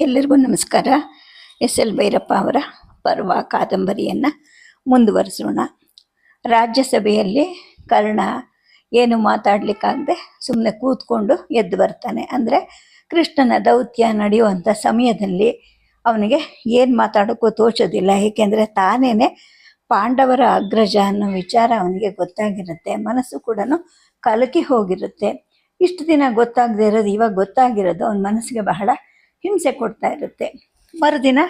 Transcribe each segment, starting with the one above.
ಎಲ್ಲರಿಗೂ ನಮಸ್ಕಾರ. S. L. Bhyrappa ಅವರ ಪರ್ವ ಕಾದಂಬರಿಯನ್ನು ಮುಂದುವರಿಸೋಣ. ರಾಜ್ಯಸಭೆಯಲ್ಲಿ ಕರ್ಣ ಏನು ಮಾತಾಡಲಿಕ್ಕಾಗದೆ ಸುಮ್ಮನೆ ಕೂತ್ಕೊಂಡು ಎದ್ದು ಬರ್ತಾನೆ. ಅಂದರೆ ಕೃಷ್ಣನ ದೌತ್ಯ ನಡೆಯುವಂಥ ಸಮಯದಲ್ಲಿ ಅವನಿಗೆ ಏನು ಮಾತಾಡೋಕ್ಕೂ ತೋಚೋದಿಲ್ಲ. ಏಕೆಂದರೆ ತಾನೇ ಪಾಂಡವರ ಅಗ್ರಜ ಅನ್ನೋ ವಿಚಾರ ಅವನಿಗೆ ಗೊತ್ತಾಗಿರುತ್ತೆ. ಮನಸ್ಸು ಕೂಡ ಕಲಕಿ ಹೋಗಿರುತ್ತೆ. ಇಷ್ಟು ದಿನ ಗೊತ್ತಾಗದೇ ಇರೋದು, ಇವಾಗ ಗೊತ್ತಾಗಿರೋದು ಅವನ ಮನಸ್ಸಿಗೆ ಬಹಳ ಹಿಂಸೆ ಕೊಡ್ತಾ ಇರುತ್ತೆ. ಮರುದಿನ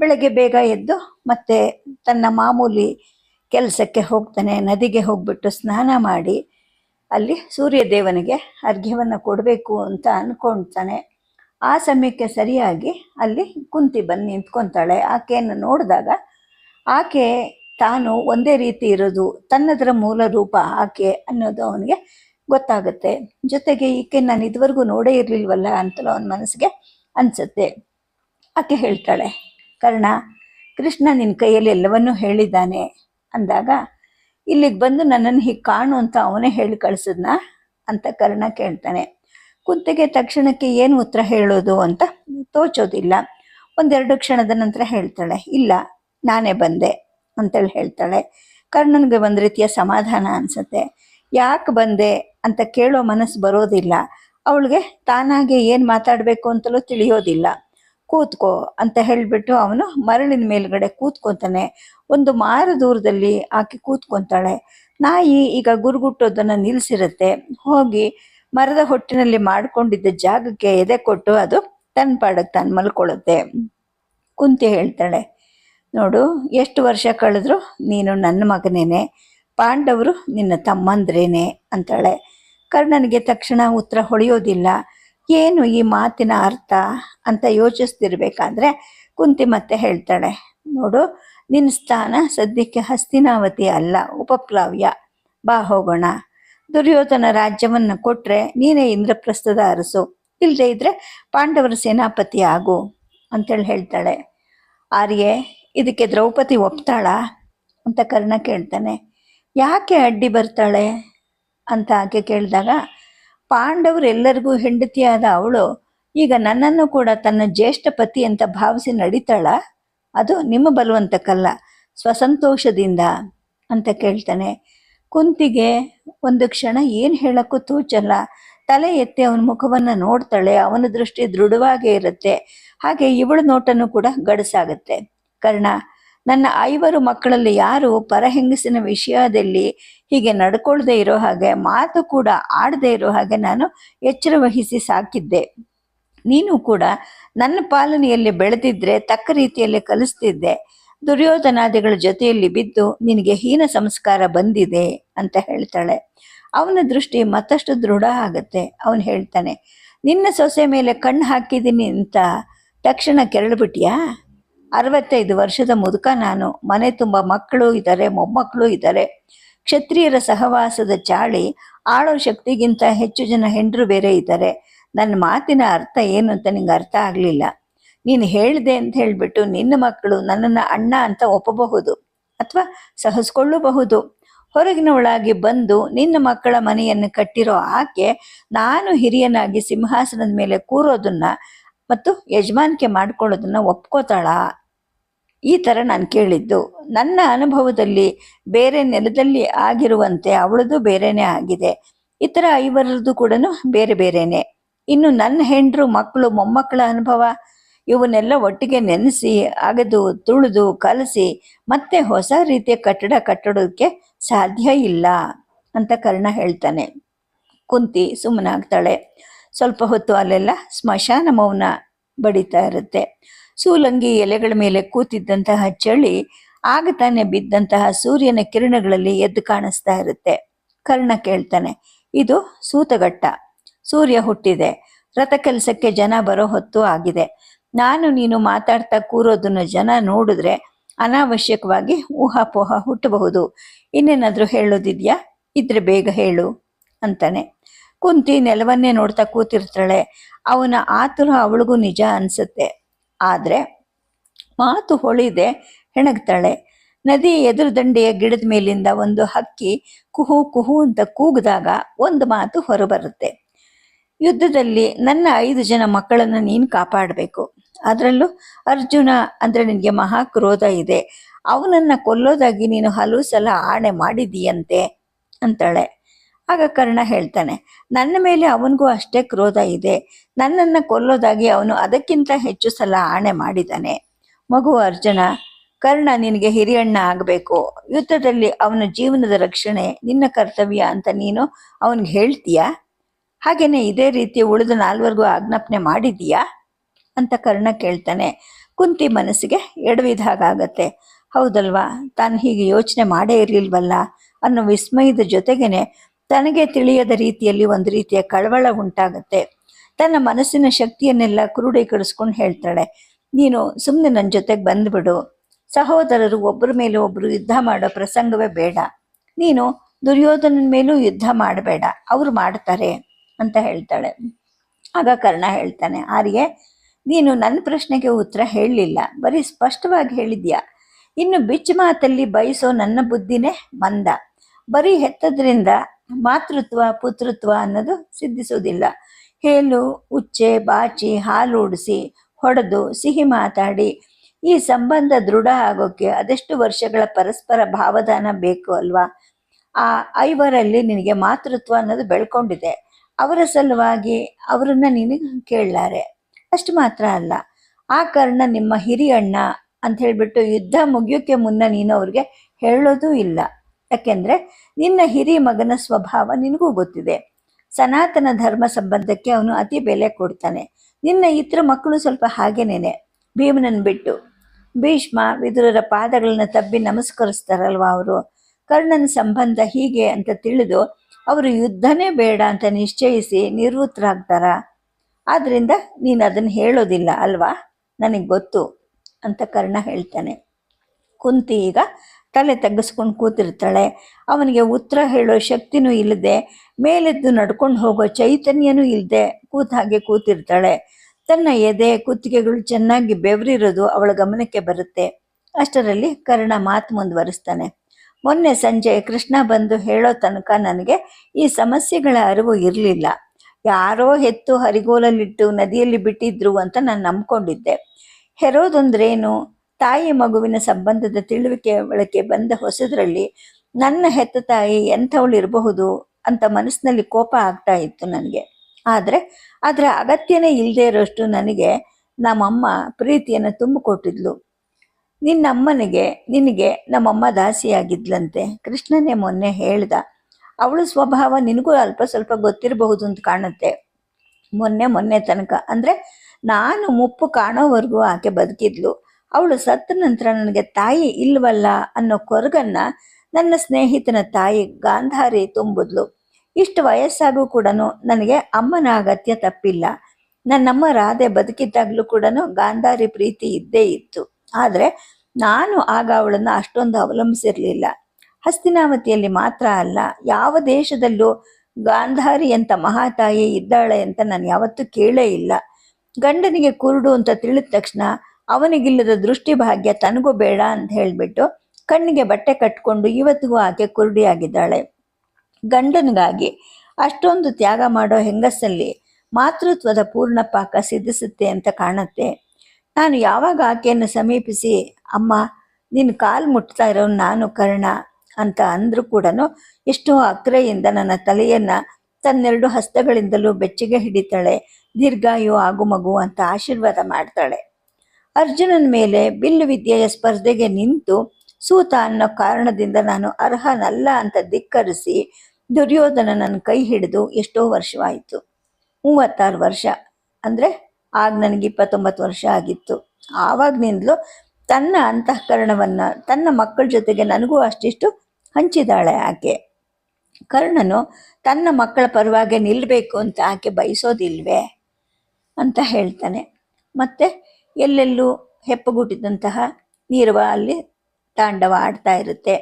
ಬೆಳಗ್ಗೆ ಬೇಗ ಎದ್ದು ಮತ್ತೆ ತನ್ನ ಮಾಮೂಲಿ ಕೆಲಸಕ್ಕೆ ಹೋಗ್ತಾನೆ, ನದಿಗೆ ಹೋಗ್ಬಿಟ್ಟು ಸ್ನಾನ ಮಾಡಿ, ಅಲ್ಲಿ ಸೂರ್ಯ ದೇವನಿಗೆ ಅರ್ಘ್ಯವನ್ನು ಕೊಡಬೇಕು ಅಂತ ಅಂದ್ಕೊಳ್ತಾನೆ ಆ ಸಮಯಕ್ಕೆ ಸರಿಯಾಗಿ ಅಲ್ಲಿ ಕುಂತಿ ಬಂದು ನಿಂತ್ಕೊತಾಳೆ ಆಕೆಯನ್ನು ನೋಡಿದಾಗ ಆಕೆ ತಾನು ಒಂದೇ ರೀತಿ ಇರೋದು, ತನ್ನದರ ಮೂಲ ರೂಪ ಆಕೆ ಅನ್ನೋದು ಅವನಿಗೆ ಗೊತ್ತಾಗುತ್ತೆ. ಜೊತೆಗೆ ಈಕೆ ನಾನು ಇದುವರೆಗೂ ನೋಡೇ ಇರಲಿಲ್ವಲ್ಲ ಅಂತಲೂ ಅವನ ಮನಸ್ಸಿಗೆ ಅನಿಸುತ್ತೆ. ಆಕೆ ಹೇಳ್ತಾಳೆ, ಕರ್ಣ, ಕೃಷ್ಣ ನಿನ್ನ ಕೈಯಲ್ಲಿ ಎಲ್ಲವನ್ನೂ ಹೇಳಿದ್ದಾನೆ. ಅಂದಾಗ, ಇಲ್ಲಿಗೆ ಬಂದು ನನ್ನನ್ನು ಹೀಗೆ ಕಾಣು ಅಂತ ಅವನೇ ಹೇಳಿ ಕಳಿಸಿದ್ನ? ಅಂತ ಕರ್ಣ ಕೇಳ್ತಾನೆ, ಕುಂತೆಗೆ ತಕ್ಷಣಕ್ಕೆ ಏನು ಉತ್ತರ ಹೇಳೋದು ಅಂತ ತೋಚೋದಿಲ್ಲ. ಒಂದೆರಡು ಕ್ಷಣದ ನಂತರ ಹೇಳ್ತಾಳೆ, ಇಲ್ಲ, ನಾನೇ ಬಂದೆ. ಅಂತೇಳಿ ಹೇಳ್ತಾಳೆ. ಕರ್ಣನಿಗೆ ಒಂದು ರೀತಿಯ ಸಮಾಧಾನ ಅನಿಸುತ್ತೆ. ಯಾಕೆ ಬಂದೆ ಅಂತ ಕೇಳೋ ಮನಸ್ಸು ಬರೋದಿಲ್ಲ. ಅವಳಿಗೆ ತಾನಾಗೆ ಏನು ಮಾತಾಡಬೇಕು ಅಂತಲೂ ತಿಳಿಯೋದಿಲ್ಲ. ಕೂತ್ಕೋ ಅಂತ ಹೇಳಿಬಿಟ್ಟು ಅವನು ಮರಳಿನ ಮೇಲ್ಗಡೆ ಕೂತ್ಕೊತಾನೆ. ಒಂದು ಮಾರ ದೂರದಲ್ಲಿ ಆಕೆ ಕೂತ್ಕೊತಾಳೆ. ನಾಯಿ ಈಗ ಗುರುಗುಟ್ಟೋದನ್ನು ನಿಲ್ಲಿಸಿರುತ್ತೆ ಹೋಗಿ ಮರದ ಹೊಟ್ಟಿನಲ್ಲಿ ಮಾಡಿಕೊಂಡಿದ್ದ ಜಾಗಕ್ಕೆ ಎದೆ ಕೊಟ್ಟು ಅದು ತನ್ನ ಪಾಡಕ್ಕೆ ತಾನು ಮಲ್ಕೊಳ್ಳುತ್ತೆ. ಕುಂತಿ ಹೇಳ್ತಾಳೆ, ನೋಡು, ಎಷ್ಟು ವರ್ಷ ಕಳೆದ್ರು ನೀನು ನನ್ನ ಮಗನೇನೆ. ಪಾಂಡವರು ನಿನ್ನ ತಮ್ಮಂದ್ರೇನೆ, ಅಂತಾಳೆ. ಕರ್ಣನಿಗೆ ತಕ್ಷಣ ಉತ್ತರ ಹೊಳೆಯೋದಿಲ್ಲ. ಏನು ಈ ಮಾತಿನ ಅರ್ಥ? ಅಂತ ಯೋಚಿಸ್ತಿರ್ಬೇಕಾದ್ರೆ ಕುಂತಿ ಮತ್ತೆ ಹೇಳ್ತಾಳೆ, ನೋಡು ನಿನ್ನ ಸ್ಥಾನ ಸದ್ಯಕ್ಕೆ ಹಸ್ತಿನಾವತಿ ಅಲ್ಲ, ಉಪಪ್ಲಾವ್ಯ. ಬಾ ಹೋಗೋಣ. ದುರ್ಯೋಧನ ರಾಜ್ಯವನ್ನು ಕೊಟ್ರೆ ನೀನೇ ಇಂದ್ರಪ್ರಸ್ಥದ ಅರಸು. ಇಲ್ಲದೆ ಇದ್ರೆ ಪಾಂಡವರ ಸೇನಾಪತಿ ಆಗು, ಅಂತೇಳಿ ಹೇಳ್ತಾಳೆ. ಆರ್ಯೆ, ಇದಕ್ಕೆ ದ್ರೌಪದಿ ಒಪ್ತಾಳಾ? ಅಂತ ಕರ್ಣ ಕೇಳ್ತಾನೆ. ಯಾಕೆ ಅಡ್ಡಿ ಬರ್ತಾಳೆ? ಅಂತ ಆಕೆ ಕೇಳಿದಾಗ, ಪಾಂಡವರೆಲ್ಲರಿಗೂ ಹೆಂಡತಿಯಾದ ಅವಳು ಈಗ ನನ್ನನ್ನು ಕೂಡ ತನ್ನ ಜ್ಯೇಷ್ಠ ಪತಿ ಅಂತ ಭಾವಿಸಿ ನಡೀತಾಳ? ಅದು ನಿಮ್ಮ ಬಲವಂತಕ್ಕಲ್ಲ, ಸ್ವಸಂತೋಷದಿಂದ ಅಂತ ಕೇಳ್ತಾನೆ. ಕುಂತಿಗೆ ಒಂದು ಕ್ಷಣ ಏನು ಹೇಳಕ್ಕೂ ತೋಚಲ್ಲ. ತಲೆ ಎತ್ತಿ ಅವನ ಮುಖವನ್ನು ನೋಡ್ತಾಳೆ. ಅವನ ದೃಷ್ಟಿ ದೃಢವಾಗೇ ಇರುತ್ತೆ. ಹಾಗೆ ಇವಳ ನೋಟನೂ ಕೂಡ ಗಡಸಾಗುತ್ತೆ. ಕರ್ಣ ನನ್ನ ಐವರು ಮಕ್ಕಳಲ್ಲಿ ಯಾರು ಪರಹೆಂಗಸಿನ ವಿಷಯದಲ್ಲಿ ಹೀಗೆ ನಡ್ಕೊಳ್ದೇ ಇರೋ ಹಾಗೆ, ಮಾತು ಕೂಡ ಆಡದೇ ಇರೋ ಹಾಗೆ ನಾನು ಎಚ್ಚರ ವಹಿಸಿ ಸಾಕಿದ್ದೆ. ನೀನು ಕೂಡ ನನ್ನ ಪಾಲನೆಯಲ್ಲಿ ಬೆಳೆದಿದ್ರೆ ತಕ್ಕ ರೀತಿಯಲ್ಲಿ ಕಲಿಸ್ತಿದ್ದೆ. ದುರ್ಯೋಧನಾದಿಗಳ ಜೊತೆಯಲ್ಲಿ ಬಿದ್ದು ನಿನಗೆ ಹೀನ ಸಂಸ್ಕಾರ ಬಂದಿದೆ ಅಂತ ಹೇಳ್ತಾಳೆ. ಅವನ ದೃಷ್ಟಿ ಮತ್ತಷ್ಟು ದೃಢ ಆಗುತ್ತೆ, ಅವನು ಹೇಳ್ತಾನೆ. ನಿನ್ನ ಸೊಸೆ ಮೇಲೆ ಕಣ್ಣು ಹಾಕಿದ್ದೀನಿ ಅಂತ ತಕ್ಷಣ ಕೆರಳ್ಬಿಟ್ಯಾ? ಅರವತ್ತೈದು ವರ್ಷದ ಮುದುಕ ನಾನು. ಮನೆ ತುಂಬ ಮಕ್ಕಳು ಇದ್ದಾರೆ, ಮೊಮ್ಮಕ್ಕಳು ಇದ್ದಾರೆ. ಕ್ಷತ್ರಿಯರ ಸಹವಾಸದ ಚಾಳಿ, ಆಳೋ ಶಕ್ತಿಗಿಂತ ಹೆಚ್ಚು ಜನ ಹೆಂಡರು ಬೇರೆ ಇದ್ದಾರೆ. ನನ್ನ ಮಾತಿನ ಅರ್ಥ ಏನು ಅಂತ ನಿಂಗೆ ಅರ್ಥ ಆಗಲಿಲ್ಲ. ನೀನು ಹೇಳಿದೆ ಅಂತ ಹೇಳಿಬಿಟ್ಟು ನಿನ್ನ ಮಕ್ಕಳು ನನ್ನನ್ನು ಅಣ್ಣ ಅಂತ ಒಪ್ಪಬಹುದು ಅಥವಾ ಸಹಿಸ್ಕೊಳ್ಳಬಹುದು. ಹೊರಗಿನವಳಾಗಿ ಬಂದು ನಿನ್ನ ಮಕ್ಕಳ ಮನೆಯನ್ನು ಕಟ್ಟಿರೋ ಆಕೆ ನಾನು ಹಿರಿಯನಾಗಿ ಸಿಂಹಾಸನದ ಮೇಲೆ ಕೂರೋದನ್ನ ಮತ್ತು ಯಜಮಾನಿಕೆ ಮಾಡ್ಕೊಳ್ಳೋದನ್ನ ಒಪ್ಕೋತಾಳಾ? ಈ ಥರ ನಾನು ಕೇಳಿದ್ದು. ನನ್ನ ಅನುಭವದಲ್ಲಿ ಬೇರೆ ನೆಲದಲ್ಲಿ ಆಗಿರುವಂತೆ ಅವಳದು ಬೇರೆನೇ ಆಗಿದೆ. ಇತರ ಐವರದ್ದು ಕೂಡ ಬೇರೆ ಬೇರೆನೆ. ಇನ್ನು ನನ್ನ ಹೆಂಡರು ಮಕ್ಕಳು ಮೊಮ್ಮಕ್ಕಳ ಅನುಭವ ಇವನ್ನೆಲ್ಲ ಒಟ್ಟಿಗೆ ನೆನೆಸಿ, ಅಗದು, ತುಳಿದು, ಕಲಸಿ ಮತ್ತೆ ಹೊಸ ರೀತಿಯ ಕಟ್ಟಡ ಕಟ್ಟಡಕ್ಕೆ ಸಾಧ್ಯ ಇಲ್ಲ ಅಂತ ಕರ್ಣ ಹೇಳ್ತಾನೆ. ಕುಂತಿ ಸುಮ್ಮನಾಗ್ತಾಳೆ. ಸ್ವಲ್ಪ ಹೊತ್ತು ಅಲ್ಲೆಲ್ಲ ಸ್ಮಶಾನ ಮೌನ ಬಡಿತಾ ಇರುತ್ತೆ. ಸೂಲಂಗಿ ಎಲೆಗಳ ಮೇಲೆ ಕೂತಿದ್ದಂತಹ ಚಳಿ, ಆಗ ತಾನೇ ಬಿದ್ದಂತಹ ಸೂರ್ಯನ ಕಿರಣಗಳಲ್ಲಿ ಎದ್ದು ಕಾಣಿಸ್ತಾ ಇರುತ್ತೆ. ಕರ್ಣ ಕೇಳ್ತಾನೆ, ಇದು ಸೂತಗಟ್ಟ ಸೂರ್ಯ ಹುಟ್ಟಿದೆ. ರಥ ಕೆಲಸಕ್ಕೆ ಜನ ಬರೋ ಹೊತ್ತು ಆಗಿದೆ. ನಾನು ನೀನು ಮಾತಾಡ್ತಾ ಕೂರೋದನ್ನ ಜನ ನೋಡಿದ್ರೆ ಅನಾವಶ್ಯಕವಾಗಿ ಊಹಾಪೋಹ ಹುಟ್ಟಬಹುದು. ಇನ್ನೇನಾದರೂ ಹೇಳೋದಿದ್ಯಾ? ಇದ್ರೆ ಬೇಗ ಹೇಳು, ಅಂತಾನೆ. ಕುಂತಿ ನೆಲವನ್ನೇ ನೋಡ್ತಾ ಕೂತಿರ್ತಾಳೆ. ಅವನ ಆತುರ ಅವಳಿಗೂ ನಿಜ ಅನ್ಸುತ್ತೆ. ಆದ್ರೆ ಮಾತು ಹೊಳಿದೆ, ಹೆಣಗ್ತಾಳೆ. ನದಿ ಎದುರು ದಂಡೆಯ ಗಿಡದ ಮೇಲಿಂದ ಒಂದು ಹಕ್ಕಿ ಕುಹು ಕುಹು ಅಂತ ಕೂಗಿದಾಗ ಒಂದು ಮಾತು ಹೊರಬರುತ್ತೆ. ಯುದ್ಧದಲ್ಲಿ ನನ್ನ ಐದು ಜನ ಮಕ್ಕಳನ್ನು ನೀನು ಕಾಪಾಡಬೇಕು. ಅದರಲ್ಲೂ ಅರ್ಜುನ ಅಂದರೆ ನಿನಗೆ ಮಹಾ ಕ್ರೋಧ ಇದೆ. ಅವನನ್ನು ಕೊಲ್ಲೋದಾಗಿ ನೀನು ಹಲವು ಸಲ ಆಣೆ ಮಾಡಿದೀಯಂತೆ ಅಂತಾಳೆ. ಆಗ ಕರ್ಣ ಹೇಳ್ತಾನೆ, ನನ್ನ ಮೇಲೆ ಅವನಿಗೂ ಅಷ್ಟೇ ಕ್ರೋಧ ಇದೆ. ನನ್ನನ್ನು ಕೊಲ್ಲೋದಾಗಿ ಅವನು ಅದಕ್ಕಿಂತ ಹೆಚ್ಚು ಸಲ ಆಣೆ ಮಾಡಿದ್ದಾನೆ ಮಗು ಅರ್ಜುನ, ಕರ್ಣ ನಿನಗೆ ಹಿರಿಯಣ್ಣ ಆಗಬೇಕು. ಯುದ್ಧದಲ್ಲಿ ಅವನ ಜೀವನದ ರಕ್ಷಣೆ ನಿನ್ನ ಕರ್ತವ್ಯ ಅಂತ ನೀನು ಅವನಿಗೆ ಹೇಳ್ತೀಯಾ? ಹಾಗೇನೆ ಇದೇ ರೀತಿ ಉಳಿದ ನಾಲ್ವರೆಗೂ ಆಜ್ಞಾಪನೆ ಮಾಡಿದೀಯಾ ಅಂತ ಕರ್ಣ ಕೇಳ್ತಾನೆ. ಕುಂತಿ ಮನಸ್ಸಿಗೆ ಎಡವಿದ ಹಾಗಾಗತ್ತೆ. ಹೌದಲ್ವಾ, ತಾನು ಹೀಗೆ ಯೋಚನೆ ಮಾಡೇ ಇರಲಿಲ್ವಲ್ಲ? ಅನ್ನೋ ವಿಸ್ಮಯದ ಜೊತೆಗೇನೆ ತನಗೆ ತಿಳಿಯದ ರೀತಿಯಲ್ಲಿ ಒಂದು ರೀತಿಯ ಕಳವಳ ಉಂಟಾಗತ್ತೆ. ತನ್ನ ಮನಸ್ಸಿನ ಶಕ್ತಿಯನ್ನೆಲ್ಲ ಕ್ರೂಢೀಕರಿಸ್ಕೊಂಡು ಹೇಳ್ತಾಳೆ, ನೀನು ಸುಮ್ಮನೆ ನನ್ನ ಜೊತೆಗೆ ಬಂದ್ಬಿಡು. ಸಹೋದರರು ಒಬ್ಬರ ಮೇಲೆ ಒಬ್ಬರು ಯುದ್ಧ ಮಾಡೋ ಪ್ರಸಂಗವೇ ಬೇಡ. ನೀನು ದುರ್ಯೋಧನನ ಮೇಲೂ ಯುದ್ಧ ಮಾಡಬೇಡ. ಅವ್ರು ಮಾಡ್ತಾರೆ ಅಂತ ಹೇಳ್ತಾಳೆ. ಆಗ ಕರ್ಣ ಹೇಳ್ತಾನೆ, ಆರ್ಯ, ನೀನು ನನ್ನ ಪ್ರಶ್ನೆಗೆ ಉತ್ತರ ಹೇಳಲಿಲ್ಲ. ಬರೀ ಸ್ಪಷ್ಟವಾಗಿ ಹೇಳಿದ್ಯಾ? ಇನ್ನು ಬಿಚ್ಚು ಮಾತಲ್ಲಿ ಬಯಸೋ ನನ್ನ ಬುದ್ಧಿನೇ ಮಂದ. ಬರೀ ಹೆತ್ತದ್ರಿಂದ ಮಾತೃತ್ವ, ಪುತ್ರತ್ವ ಅನ್ನೋದು ಸಿದ್ಧಿಸೋದಿಲ್ಲ ಹೇಲು, ಉಚ್ಚೆ, ಬಾಚಿ, ಹಾಲು ಉಡಿಸಿ, ಹೊಡೆದು, ಸಿಹಿ ಮಾತಾಡಿ. ಈ ಸಂಬಂಧ ದೃಢ ಆಗೋಕ್ಕೆ ಅದೆಷ್ಟು ವರ್ಷಗಳ ಪರಸ್ಪರ ಭಾವದಾನ ಬೇಕು ಅಲ್ವಾ? ಆ ಐವರಲ್ಲಿ ನಿನಗೆ ಮಾತೃತ್ವ ಅನ್ನೋದು ಬೆಳ್ಕೊಂಡಿದೆ. ಅವರ ಸಲುವಾಗಿ ಅವರನ್ನ ನಿನಗೆ ಕೇಳಲಾರೆ. ಅಷ್ಟು ಮಾತ್ರ ಅಲ್ಲ. ಆ ಕಾರಣ ನಿಮ್ಮ ಹಿರಿಯಣ್ಣ ಅಂತ ಹೇಳಿಬಿಟ್ಟು ಯುದ್ಧ ಮುಗಿಯೋಕ್ಕೆ ಮುನ್ನ ನೀನು ಅವ್ರಿಗೆ ಹೇಳೋದೂ ಇಲ್ಲ. ಯಾಕೆಂದ್ರೆ ನಿನ್ನ ಹಿರಿ ಮಗನ ಸ್ವಭಾವ ನಿನಗೂ ಗೊತ್ತಿದೆ. ಸನಾತನ ಧರ್ಮ ಸಂಬಂಧಕ್ಕೆ ಅವನು ಅತಿ ಬೆಲೆ ಕೊಡ್ತಾನೆ. ನಿನ್ನ ಇತರ ಮಕ್ಕಳು ಸ್ವಲ್ಪ ಹಾಗೇನೇನೆ? ಭೀಮನನ್ನು ಬಿಟ್ಟು. ಭೀಷ್ಮ ವಿದುರರ ಪಾದಗಳನ್ನ ತಬ್ಬಿ ನಮಸ್ಕರಿಸ್ತಾರಲ್ವಾ ಅವರು? ಕರ್ಣನ ಸಂಬಂಧ ಹೀಗೆ ಅಂತ ತಿಳಿದು ಅವರು ಯುದ್ಧನೇ ಬೇಡ ಅಂತ ನಿಶ್ಚಯಿಸಿ ನಿವೃತ್ತರಾಗ್ತಾರ? ಆದ್ರಿಂದ ನೀನು ಅದನ್ನು ಹೇಳೋದಿಲ್ಲ ಅಲ್ವಾ? ನನಗೆ ಗೊತ್ತು ಅಂತ ಕರ್ಣ ಹೇಳ್ತಾನೆ. ಕುಂತಿ ಈಗ ತಲೆ ತಗ್ಗಿಸ್ಕೊಂಡು ಕೂತಿರ್ತಾಳೆ. ಅವನಿಗೆ ಉತ್ತರ ಹೇಳೋ ಶಕ್ತಿನೂ ಇಲ್ಲದೆ ಮೇಲೆದ್ದು ನಡ್ಕೊಂಡು ಹೋಗೋ ಚೈತನ್ಯನೂ ಇಲ್ಲದೆ ಕೂತ ಹಾಗೆ ಕೂತಿರ್ತಾಳೆ. ತನ್ನ ಎದೆ, ಕುತ್ತಿಗೆಗಳು ಚೆನ್ನಾಗಿ ಬೆವರಿರೋದು ಅವಳ ಗಮನಕ್ಕೆ ಬರುತ್ತೆ. ಅಷ್ಟರಲ್ಲಿ ಕರ್ಣ ಮಾತು ಮುಂದುವರಿಸ್ತಾನೆ. ಮೊನ್ನೆ ಸಂಜೆ ಕೃಷ್ಣ ಬಂದು ಹೇಳೋ ತನಕ ನನಗೆ ಈ ಸಮಸ್ಯೆಗಳ ಅರಿವು ಇರಲಿಲ್ಲ. ಯಾರೋ ಹೆತ್ತು ಹರಿಗೋಲಲ್ಲಿಟ್ಟು ನದಿಯಲ್ಲಿ ಬಿಟ್ಟಿದ್ರು ಅಂತ ನಾನು ನಂಬ್ಕೊಂಡಿದ್ದೆ. ಹೆರೋದಂದ್ರೇನು? ತಾಯಿ ಮಗುವಿನ ಸಂಬಂಧದ ತಿಳುವಿಕೆ ಒಳಗೆ ಬಂದ ಹೊಸದ್ರಲ್ಲಿ ನನ್ನ ಹೆತ್ತ ತಾಯಿ ಎಂಥವಳು ಇರಬಹುದು ಅಂತ ಮನಸ್ಸಿನಲ್ಲಿ ಕೋಪ ಆಗ್ತಾ ಇತ್ತು ನನಗೆ. ಆದರೆ ಅದರ ಅಗತ್ಯನೇ ಇಲ್ಲದೆ ಇರೋಷ್ಟು ನನಗೆ ನಮ್ಮಮ್ಮ ಪ್ರೀತಿಯನ್ನು ತುಂಬಿಕೊಟ್ಟಿದ್ಲು. ನಿನ್ನಮ್ಮನಿಗೆ, ನಿನಗೆ ನಮ್ಮಮ್ಮ ದಾಸಿಯಾಗಿದ್ಲಂತೆ. ಕೃಷ್ಣನೇ ಮೊನ್ನೆ ಹೇಳ್ದ, ಅವಳ ಸ್ವಭಾವ ನಿನಗೂ ಅಲ್ಪ ಸ್ವಲ್ಪ ಗೊತ್ತಿರಬಹುದು ಅಂತ ಕಾಣುತ್ತೆ. ಮೊನ್ನೆ ಮೊನ್ನೆ ತನಕ. ಅಂದರೆ ನಾನು ಮುಪ್ಪು ಕಾಣೋವರೆಗೂ ಆಕೆ ಬದುಕಿದ್ಲು. ಅವಳು ಸತ್ತ ನಂತರ ನನಗೆ ತಾಯಿ ಇಲ್ವಲ್ಲ ಅನ್ನೋ ಕೊರಗನ್ನ ನನ್ನ ಸ್ನೇಹಿತನ ತಾಯಿ ಗಾಂಧಾರಿ ತುಂಬಿದ್ಲು. ಇಷ್ಟು ವಯಸ್ಸಾಗೂ ಕೂಡ ನನಗೆ ಅಮ್ಮನ ಅಗತ್ಯ ತಪ್ಪಿಲ್ಲ. ನನ್ನಮ್ಮ ರಾಧೆ ಬದುಕಿದ್ದಾಗಲೂ ಕೂಡ ಗಾಂಧಾರಿ ಪ್ರೀತಿ ಇದ್ದೇ ಇತ್ತು. ಆದರೆ ನಾನು ಆಗ ಅವಳನ್ನು ಅಷ್ಟೊಂದು ಅವಲಂಬಿಸಿರಲಿಲ್ಲ. ಹಸ್ತಿನಾವತಿಯಲ್ಲಿ ಮಾತ್ರ ಅಲ್ಲ, ಯಾವ ದೇಶದಲ್ಲೂ ಗಾಂಧಾರಿ ಅಂತ ಮಹಾತಾಯಿ ಇದ್ದಾಳೆ ಅಂತ ನಾನು ಯಾವತ್ತೂ ಕೇಳೇ ಇಲ್ಲ. ಗಂಡನಿಗೆ ಕುರುಡು ಅಂತ ತಿಳಿದ ತಕ್ಷಣ ಅವನಿಗಿಲ್ಲದ ದೃಷ್ಟಿ ಭಾಗ್ಯ ತನಗೂ ಬೇಡ ಅಂತ ಹೇಳಿಬಿಟ್ಟು ಕಣ್ಣಿಗೆ ಬಟ್ಟೆ ಕಟ್ಕೊಂಡು ಇವತ್ತಿಗೂ ಆಕೆ ಕುರುಡಿಯಾಗಿದ್ದಾಳೆ. ಗಂಡನಿಗಾಗಿ ಅಷ್ಟೊಂದು ತ್ಯಾಗ ಮಾಡೋ ಹೆಂಗಸಲ್ಲಿ ಮಾತೃತ್ವದ ಪೂರ್ಣ ಪಾಕ ಸಿದ್ಧಿಸುತ್ತೆ ಅಂತ ಕಾಣುತ್ತೆ. ನಾನು ಯಾವಾಗ ಆಕೆಯನ್ನು ಸಮೀಪಿಸಿ, ಅಮ್ಮ ನಿನ್ನ ಕಾಲು ಮುಟ್ತಾ ಇರೋ ನಾನು ಕರ್ಣ ಅಂತ ಅಂದರೂ ಕೂಡ ಎಷ್ಟೋ ಅಕ್ರೆಯಿಂದ ನನ್ನ ತಲೆಯನ್ನ ತನ್ನೆರಡು ಹಸ್ತಗಳಿಂದಲೂ ಬೆಚ್ಚಗೆ ಹಿಡಿತಾಳೆ. ದೀರ್ಘಾಯು, ಆಗು ಮಗು ಅಂತ ಆಶೀರ್ವಾದ ಮಾಡ್ತಾಳೆ. ಅರ್ಜುನನ ಮೇಲೆ ಬಿಲ್ಲು ವಿದ್ಯೆಯ ಸ್ಪರ್ಧೆಗೆ ನಿಂತು ಸೂತ ಅನ್ನೋ ಕಾರಣದಿಂದ ನಾನು ಅರ್ಹನಲ್ಲ ಅಂತ ಧಿಕ್ಕರಿಸಿ ದುರ್ಯೋಧನ ನನ್ನ ಕೈ ಹಿಡಿದು ಎಷ್ಟೋ ವರ್ಷವಾಯಿತು. ಮೂವತ್ತಾರು ವರ್ಷ. ಅಂದರೆ ಆಗ ನನಗೆ ಇಪ್ಪತ್ತೊಂಬತ್ತು ವರ್ಷ ಆಗಿತ್ತು. ಆವಾಗ್ನಿಂದಲೂ ತನ್ನ ಅಂತಃಕರಣವನ್ನು, ತನ್ನ ಮಕ್ಕಳ ಜೊತೆಗೆ ನನಗೂ ಅಷ್ಟಿಷ್ಟು ಹಂಚಿದಾಳೆ ಆಕೆ. ಕರ್ಣನು ತನ್ನ ಮಕ್ಕಳ ಪರವಾಗಿ ನಿಲ್ಲಬೇಕು ಅಂತ ಆಕೆ ಬಯಸೋದಿಲ್ವೇ ಅಂತ ಹೇಳ್ತಾನೆ. ಮತ್ತೆ ಎಲ್ಲೆಲ್ಲೂ ಹೆಪ್ಪುಗುಟ್ಟಿದಂತಹ ನೀರವ ಅಲ್ಲಿ ತಾಂಡವ ಆಡ್ತಾ ಇರುತ್ತೆ.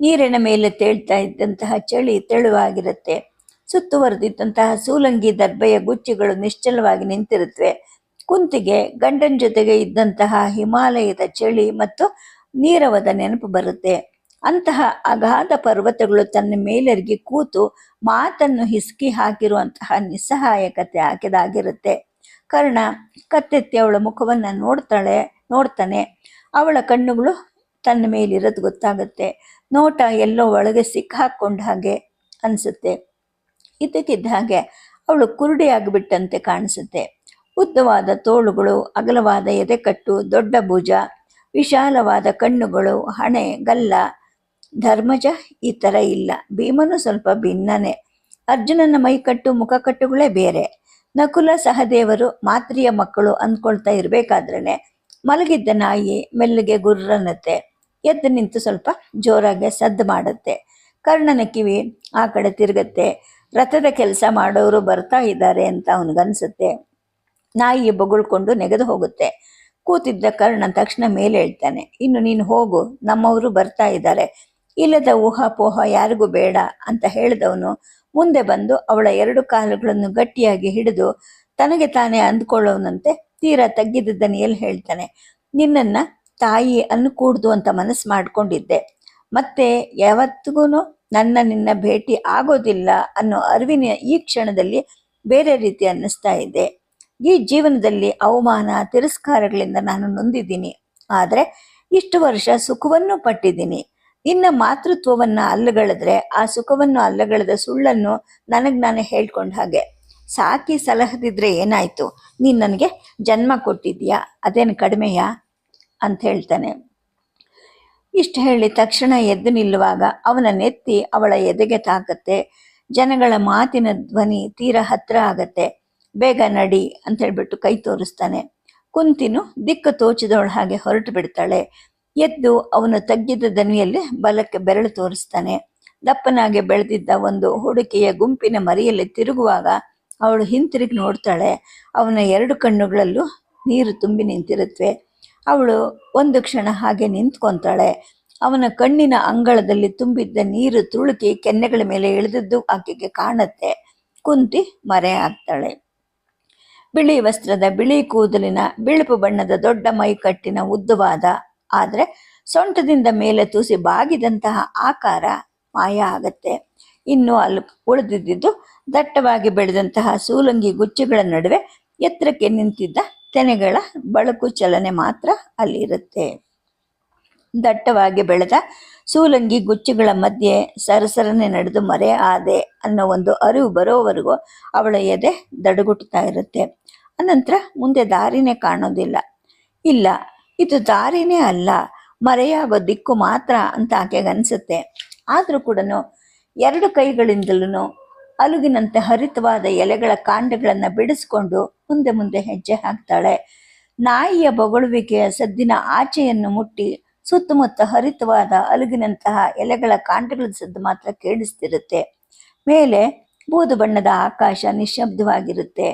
ನೀರಿನ ಮೇಲೆ ತೇಳ್ತಾ ಇದ್ದಂತಹ ಚಳಿ ತೆಳುವಾಗಿರುತ್ತೆ. ಸುತ್ತುವರೆದಿದ್ದಂತಹ ಸೂಲಂಗಿ ದರ್ಬೆಯ ಗುಚ್ಚಿಗಳು ನಿಶ್ಚಲವಾಗಿ ನಿಂತಿರುತ್ತವೆ. ಕುಂತಿಗೆ, ಗಂಡನ ಜೊತೆಗೆ ಇದ್ದಂತಹ ಹಿಮಾಲಯದ ಚಳಿ ಮತ್ತು ನೀರವದ ನೆನಪು ಬರುತ್ತೆ. ಅಂತಹ ಅಗಾಧ ಪರ್ವತಗಳು ತನ್ನ ಮೇಲರಿಗೆ ಕೂತು ಮಾತನ್ನು ಹಿಸುಕಿ ಹಾಕಿರುವಂತಹ ನಿಸ್ಸಹಾಯಕತೆ ಆಕೆದಾಗಿರುತ್ತೆ ಕರ್ಣ ಕತ್ತೆತ್ತಿ ಅವಳ ಮುಖವನ್ನು ನೋಡ್ತಾಳೆ, ನೋಡ್ತಾನೆ. ಅವಳ ಕಣ್ಣುಗಳು ತನ್ನ ಮೇಲಿರೋದು ಗೊತ್ತಾಗುತ್ತೆ. ನೋಟ ಎಲ್ಲೋ ಒಳಗೆ ಸಿಕ್ಕಾಕೊಂಡ ಹಾಗೆ ಅನಿಸುತ್ತೆ. ಇದ್ದಕ್ಕಿದ್ದ ಹಾಗೆ ಅವಳು ಕುರುಡಿ ಆಗಿಬಿಟ್ಟಂತೆ ಕಾಣಿಸುತ್ತೆ. ಉದ್ದವಾದ ತೋಳುಗಳು, ಅಗಲವಾದ ಎದೆಕಟ್ಟು, ದೊಡ್ಡ ಭುಜ, ವಿಶಾಲವಾದ ಕಣ್ಣುಗಳು, ಹಣೆ, ಗಲ್ಲ, ಧರ್ಮಜ ಈ ಥರ ಇಲ್ಲ. ಭೀಮನು ಸ್ವಲ್ಪ ಭಿನ್ನನೆ. ಅರ್ಜುನನ ಮೈಕಟ್ಟು, ಮುಖಕಟ್ಟುಗಳೇ ಬೇರೆ. ನಕುಲ ಸಹದೇವರು ಮಾತ್ರಿಯ ಮಕ್ಕಳು ಅಂದ್ಕೊಳ್ತಾ ಇರಬೇಕಾದ್ರೇ ಮಲಗಿದ್ದ ನಾಯಿ ಮೆಲ್ಲಗೆ ಗುರ್ರನ್ನತ್ತೆ ಎದ್ದು ನಿಂತು ಸ್ವಲ್ಪ ಜೋರಾಗಿ ಸದ್ದು ಮಾಡುತ್ತೆ. ಕರ್ಣನ ಕಿವಿ ಆ ಕಡೆ ತಿರುಗತ್ತೆ, ರಥದ ಕೆಲಸ ಮಾಡೋರು ಬರ್ತಾ ಇದ್ದಾರೆ ಅಂತ ಅವನಿಗನ್ಸುತ್ತೆ. ನಾಯಿ ಬೊಗಳ್ಕೊಂಡು ನೆಗೆದು ಹೋಗುತ್ತೆ. ಕೂತಿದ್ದ ಕರ್ಣ ತಕ್ಷಣ ಮೇಲೆ ಹೇಳ್ತಾನೆ, ಇನ್ನು ನೀನು ಹೋಗು, ನಮ್ಮವರು ಬರ್ತಾ ಇದ್ದಾರೆ. ಇಲ್ಲದ ಊಹಾಪೋಹ ಯಾರಿಗೂ ಬೇಡ ಅಂತ ಹೇಳಿದವನು ಮುಂದೆ ಬಂದು ಅವಳ ಎರಡು ಕಾಲುಗಳನ್ನು ಗಟ್ಟಿಯಾಗಿ ಹಿಡಿದು ತನಗೆ ತಾನೇ ಅಂದ್ಕೊಳ್ಳೋನಂತೆ ತೀರಾ ತಗ್ಗಿದ ದನಿಯಲ್ಲಿ ಹೇಳ್ತಾನೆ, ನಿನ್ನನ್ನ ತಾಯಿ ಅನ್ನಕೂಡ್ದು ಅಂತ ಮನಸ್ಸು ಮಾಡಿಕೊಂಡಿದ್ದೆ. ಮತ್ತೆ ಯಾವತ್ತಿಗೂ ನನ್ನ ನಿನ್ನ ಭೇಟಿ ಆಗೋದಿಲ್ಲ ಅನ್ನೋ ಅರಿವಿನ ಈ ಕ್ಷಣದಲ್ಲಿ ಬೇರೆ ರೀತಿ ಅನ್ನಿಸ್ತಾ ಇದೆ. ಈ ಜೀವನದಲ್ಲಿ ಅವಮಾನ, ತಿರಸ್ಕಾರಗಳಿಂದ ನಾನು ನೊಂದಿದ್ದೀನಿ. ಆದರೆ ಇಷ್ಟು ವರ್ಷ ಸುಖವನ್ನು ಪಟ್ಟಿದ್ದೀನಿ. ನಿನ್ನ ಮಾತೃತ್ವವನ್ನ ಅಲ್ಲಗಳೆದ್ರೆ, ಆ ಸುಖವನ್ನು ಅಲ್ಲಗಳೆದ ಸುಳ್ಳನ್ನು ನನಗೆ ನಾನು ಹೇಳ್ಕೊಂಡ ಹಾಗೆ. ಸಾಕಿ ಸಲಹದಿದ್ರೆ ಏನಾಯ್ತು? ನೀನ್ ನನಗೆ ಜನ್ಮ ಕೊಟ್ಟಿದ್ಯಾ? ಅದೇನು ಕಡಿಮೆಯಾ? ಅಂತ ಹೇಳ್ತಾನೆ. ಇಷ್ಟು ಹೇಳಿ ತಕ್ಷಣ ಎದ್ದು ನಿಲ್ಲುವಾಗ ಅವನ ನೆತ್ತಿ ಅವಳ ಎದೆಗೆ ತಾಕತ್ತೆ. ಜನಗಳ ಮಾತಿನ ಧ್ವನಿ ತೀರ ಹತ್ರ ಆಗತ್ತೆ. ಬೇಗ ನಡಿ ಅಂತ ಹೇಳ್ಬಿಟ್ಟು ಕೈ ತೋರಿಸ್ತಾನೆ. ಕುಂತಿನು ದಿಕ್ಕು ತೋಚಿದವಳ ಹಾಗೆ ಹೊರಟು ಬಿಡ್ತಾಳೆ. ಎದ್ದು ಅವನು ತಗ್ಗಿದ ದನಿಯಲ್ಲಿ ಬಲಕ್ಕೆ ಬೆರಳು ತೋರಿಸ್ತಾನೆ. ದಪ್ಪನಾಗೆ ಬೆಳೆದಿದ್ದ ಒಂದು ಹುಡುಕಿಯ ಗುಂಪಿನ ಮರಿಯಲ್ಲಿ ತಿರುಗುವಾಗ ಅವಳು ಹಿಂತಿರುಗಿ ನೋಡ್ತಾಳೆ. ಅವನ ಎರಡು ಕಣ್ಣುಗಳಲ್ಲೂ ನೀರು ತುಂಬಿ ನಿಂತಿರುತ್ತವೆ ಅವಳು ಒಂದು ಕ್ಷಣ ಹಾಗೆ ನಿಂತ್ಕೊಂತಾಳೆ. ಅವನ ಕಣ್ಣಿನ ಅಂಗಳದಲ್ಲಿ ತುಂಬಿದ್ದ ನೀರು ತುಳುಕಿ ಕೆನ್ನೆಗಳ ಮೇಲೆ ಇಳಿದದ್ದು ಆಕೆಗೆ ಕಾಣುತ್ತೆ. ಕುಂತಿ ಮರೆ ಆಗ್ತಾಳೆ. ಬಿಳಿ ವಸ್ತ್ರದ ಬಿಳಿ ಕೂದಲಿನ, ಬಿಳುಪು ಬಣ್ಣದ ದೊಡ್ಡ ಮೈಕಟ್ಟಿನ ಉದ್ದವಾದ ಆದರೆ ಸೊಂಟದಿಂದ ಮೇಲೆ ತೂಸಿ ಬಾಗಿದಂತಹ ಆಕಾರ ಮಾಯ ಆಗತ್ತೆ. ಇನ್ನು ಅಲ್ಲಿ ಉಳಿದಿದ್ದು ದಟ್ಟವಾಗಿ ಬೆಳೆದಂತಹ ಸೂಲಂಗಿ ಗುಚ್ಚುಗಳ ನಡುವೆ ಎತ್ತರಕ್ಕೆ ನಿಂತಿದ್ದ ತೆನೆಗಳ ಬಳಕು ಚಲನೆ ಮಾತ್ರ ಅಲ್ಲಿರುತ್ತೆ ದಟ್ಟವಾಗಿ ಬೆಳೆದ ಸೂಲಂಗಿ ಗುಚ್ಚುಗಳ ಮಧ್ಯೆ ಸರಸರನೆ ನಡೆದು ಮರೆ ಆದೆ ಅನ್ನೋ ಒಂದು ಅರಿವು ಬರೋವರೆಗೂ ಅವಳ ಎದೆ ದಡಗುಟ್ತಾ ಇರುತ್ತೆ. ಅನಂತರ ಮುಂದೆ ದಾರಿನೇ ಕಾಣೋದಿಲ್ಲ. ಇಲ್ಲ ಇದು ದಾರಿನೇ ಅಲ್ಲ, ಮರೆಯಾಗೋ ದಿಕ್ಕು ಮಾತ್ರ ಅಂತ ಆಕೆಗೆ ಅನಿಸುತ್ತೆ. ಆದರೂ ಕೂಡ ಎರಡು ಕೈಗಳಿಂದಲೂ ಅಲುಗಿನಂತೆ ಹರಿತವಾದ ಎಲೆಗಳ ಕಾಂಡಗಳನ್ನು ಬಿಡಿಸ್ಕೊಂಡು ಮುಂದೆ ಮುಂದೆ ಹೆಜ್ಜೆ ಹಾಕ್ತಾಳೆ. ನಾಯಿಯ ಬೊಗಳುವಿಕೆಯ ಸದ್ದಿನ ಆಚೆಯನ್ನು ಮುಟ್ಟಿ ಸುತ್ತಮುತ್ತ ಹರಿತವಾದ ಅಲುಗಿನಂತಹ ಎಲೆಗಳ ಕಾಂಡಗಳ ಸದ್ದು ಮಾತ್ರ ಕೇಳಿಸ್ತಿರುತ್ತೆ. ಮೇಲೆ ಬೂದು ಬಣ್ಣದ ಆಕಾಶ ನಿಶ್ಶಬ್ದವಾಗಿರುತ್ತೆ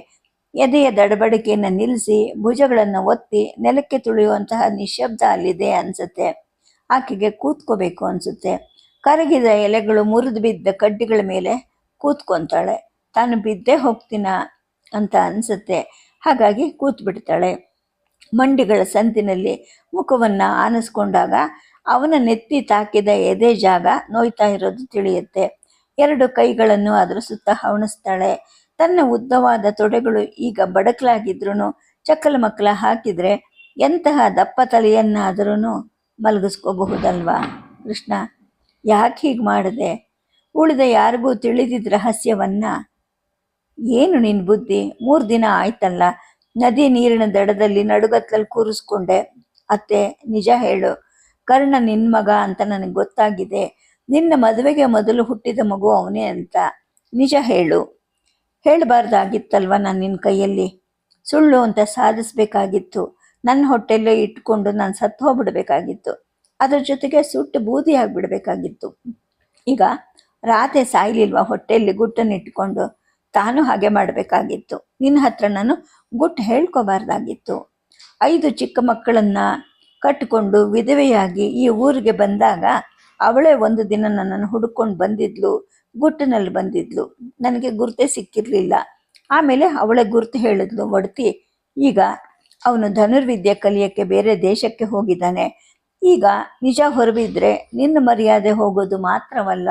ಎದೆಯ ದಡಬಡಿಕೆಯನ್ನು ನಿಲ್ಲಿಸಿ, ಭುಜಗಳನ್ನು ಒತ್ತಿ, ನೆಲಕ್ಕೆ ತುಳಿಯುವಂತಹ ನಿಶಬ್ದ ಅಲ್ಲಿದೆ ಅನಿಸುತ್ತೆ. ಆಕೆಗೆ ಕೂತ್ಕೋಬೇಕು ಅನಿಸುತ್ತೆ. ಕರಗಿದ ಎಲೆಗಳು ಮುರಿದು ಬಿದ್ದ ಕಡ್ಡಿಗಳ ಮೇಲೆ ಕೂತ್ಕೊಂತಾಳೆ. ತಾನು ಬಿದ್ದೇ ಹೋಗ್ತೀನ ಅಂತ ಅನಿಸುತ್ತೆ. ಹಾಗಾಗಿ ಕೂತ್ ಬಿಡ್ತಾಳೆ ಮಂಡಿಗಳ ಸಂತಿನಲ್ಲಿ ಮುಖವನ್ನು ಆನಿಸ್ಕೊಂಡಾಗ ಅವನ ನೆತ್ತಿ ತಾಕಿದ ಎದೆ ಜಾಗ ನೋಯ್ತಾ ಇರೋದು ತಿಳಿಯುತ್ತೆ. ಎರಡು ಕೈಗಳನ್ನು ಅದರ ಸುತ್ತ ಹವಣಿಸ್ತಾಳೆ. ತನ್ನ ಉದ್ದವಾದ ತೊಡೆಗಳು ಈಗ ಬಡಕಲಾಗಿದ್ರು ಚಕ್ಕಲ ಮಕ್ಕಳ ಹಾಕಿದ್ರೆ ಎಂತಹ ದಪ್ಪ ತಲೆಯನ್ನಾದರೂ ಮಲಗಿಸ್ಕೋಬಹುದಲ್ವಾ? ಕೃಷ್ಣ, ಯಾಕೆ ಹೀಗೆ ಮಾಡಿದೆ? ಉಳಿದ ಯಾರಿಗೂ ತಿಳಿದಿದ್ದ ರಹಸ್ಯವನ್ನ? ಏನು ನಿನ್ನ ಬುದ್ಧಿ? ಮೂರು ದಿನ ಆಯ್ತಲ್ಲ, ನದಿ ನೀರಿನ ದಡದಲ್ಲಿ ನಡುಗತ್ತಲಲ್ಲಿ ಕೂರಿಸ್ಕೊಂಡೆ. ಅತ್ತೆ, ನಿಜ ಹೇಳು, ಕರ್ಣ ನಿನ್ನ ಮಗ ಅಂತ ನನಗೆ ಗೊತ್ತಾಗಿದೆ. ನಿನ್ನ ಮದುವೆಗೆ ಮೊದಲು ಹುಟ್ಟಿದ ಮಗು ಅವನೇ ಅಂತ. ನಿಜ ಹೇಳು. ಹೇಳಬಾರ್ದಾಗಿತ್ತಲ್ವ ನಾನು ನಿನ್ನ ಕೈಯಲ್ಲಿ? ಸುಳ್ಳು ಅಂತ ಸಾಧಿಸ್ಬೇಕಾಗಿತ್ತು. ನನ್ನ ಹೊಟ್ಟೆಲ್ಲೇ ಇಟ್ಕೊಂಡು ನಾನು ಸತ್ತು ಹೋಗ್ಬಿಡ್ಬೇಕಾಗಿತ್ತು. ಅದ್ರ ಜೊತೆಗೆ ಸುಟ್ಟು ಬೂದಿ ಆಗಿಬಿಡ್ಬೇಕಾಗಿತ್ತು. ಈಗ ರಾತೆ ಸಾಯ್ಲಿಲ್ವಾ ಹೊಟ್ಟೆಯಲ್ಲಿ ಗುಟ್ಟನ್ನು ಇಟ್ಕೊಂಡು? ತಾನು ಹಾಗೆ ಮಾಡಬೇಕಾಗಿತ್ತು. ನಿನ್ನ ಹತ್ರ ನಾನು ಗುಟ್ಟು ಹೇಳ್ಕೋಬಾರ್ದಾಗಿತ್ತು. ಐದು ಚಿಕ್ಕ ಮಕ್ಕಳನ್ನ ಕಟ್ಟಿಕೊಂಡು ವಿಧವೆಯಾಗಿ ಈ ಊರಿಗೆ ಬಂದಾಗ ಅವಳೇ ಒಂದು ದಿನ ನನ್ನನ್ನು ಹುಡ್ಕೊಂಡು ಬಂದಿದ್ಲು. ಗುಟ್ಟಿನಲ್ಲಿ ಬಂದಿದ್ಲು. ನನಗೆ ಗುರುತೇ ಸಿಕ್ಕಿರಲಿಲ್ಲ. ಆಮೇಲೆ ಅವಳೇ ಗುರುತು ಹೇಳಿದ್ಲು, ಒಡತಿ, ಈಗ ಅವನು ಧನುರ್ವಿದ್ಯೆ ಕಲಿಯೋಕ್ಕೆ ಬೇರೆ ದೇಶಕ್ಕೆ ಹೋಗಿದ್ದಾನೆ. ಈಗ ನಿಜ ಹೊರಬಿದ್ರೆ ನಿನ್ನ ಮರ್ಯಾದೆ ಹೋಗೋದು ಮಾತ್ರವಲ್ಲ.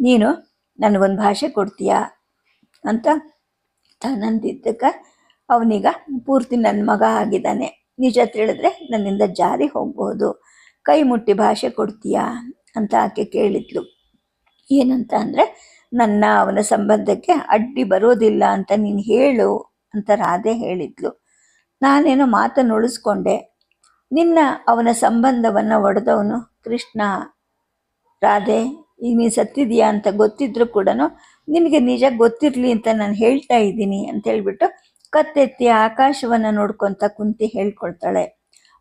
ನೀನು ನನಗೊಂದು ಭಾಷೆ ಕೊಡ್ತೀಯಾ? ಅಂತ ತಾನಂದಿದ್ದಕ್ಕೆ ಅವನೀಗ ಪೂರ್ತಿ ನನ್ನ ಮಗ ಆಗಿದ್ದಾನೆ. ನಿಜ ತಿಳಿದ್ರೆ ನನ್ನಿಂದ ಜಾರಿ ಹೋಗ್ಬೋದು. ಕೈ ಮುಟ್ಟಿ ಭಾಷೆ ಕೊಡ್ತೀಯಾ? ಅಂತ ಆಕೆ ಕೇಳಿದ್ಲು. ಏನಂತ ಅಂದರೆ, ನನ್ನ ಅವನ ಸಂಬಂಧಕ್ಕೆ ಅಡ್ಡಿ ಬರೋದಿಲ್ಲ ಅಂತ ನೀನು ಹೇಳು ಅಂತ ರಾಧೆ ಹೇಳಿದ್ಲು. ನಾನೇನೋ ಮಾತನ್ನು ಉಳಿಸ್ಕೊಂಡೆ. ನಿನ್ನ ಅವನ ಸಂಬಂಧವನ್ನು ಒಡೆದವನು ಕೃಷ್ಣ. ರಾಧೆ ಈಗ ನೀನು ಸತ್ತಿದೀಯಾ ಅಂತ ಗೊತ್ತಿದ್ರು ಕೂಡ ನಿನಗೆ ನಿಜ ಗೊತ್ತಿರಲಿ ಅಂತ ನಾನು ಹೇಳ್ತಾ ಇದ್ದೀನಿ ಅಂತ ಹೇಳ್ಬಿಟ್ಟು ಕತ್ತೆತ್ತಿ ಆಕಾಶವನ್ನು ನೋಡ್ಕೊತ ಕುಂತಿ ಹೇಳ್ಕೊಳ್ತಾಳೆ.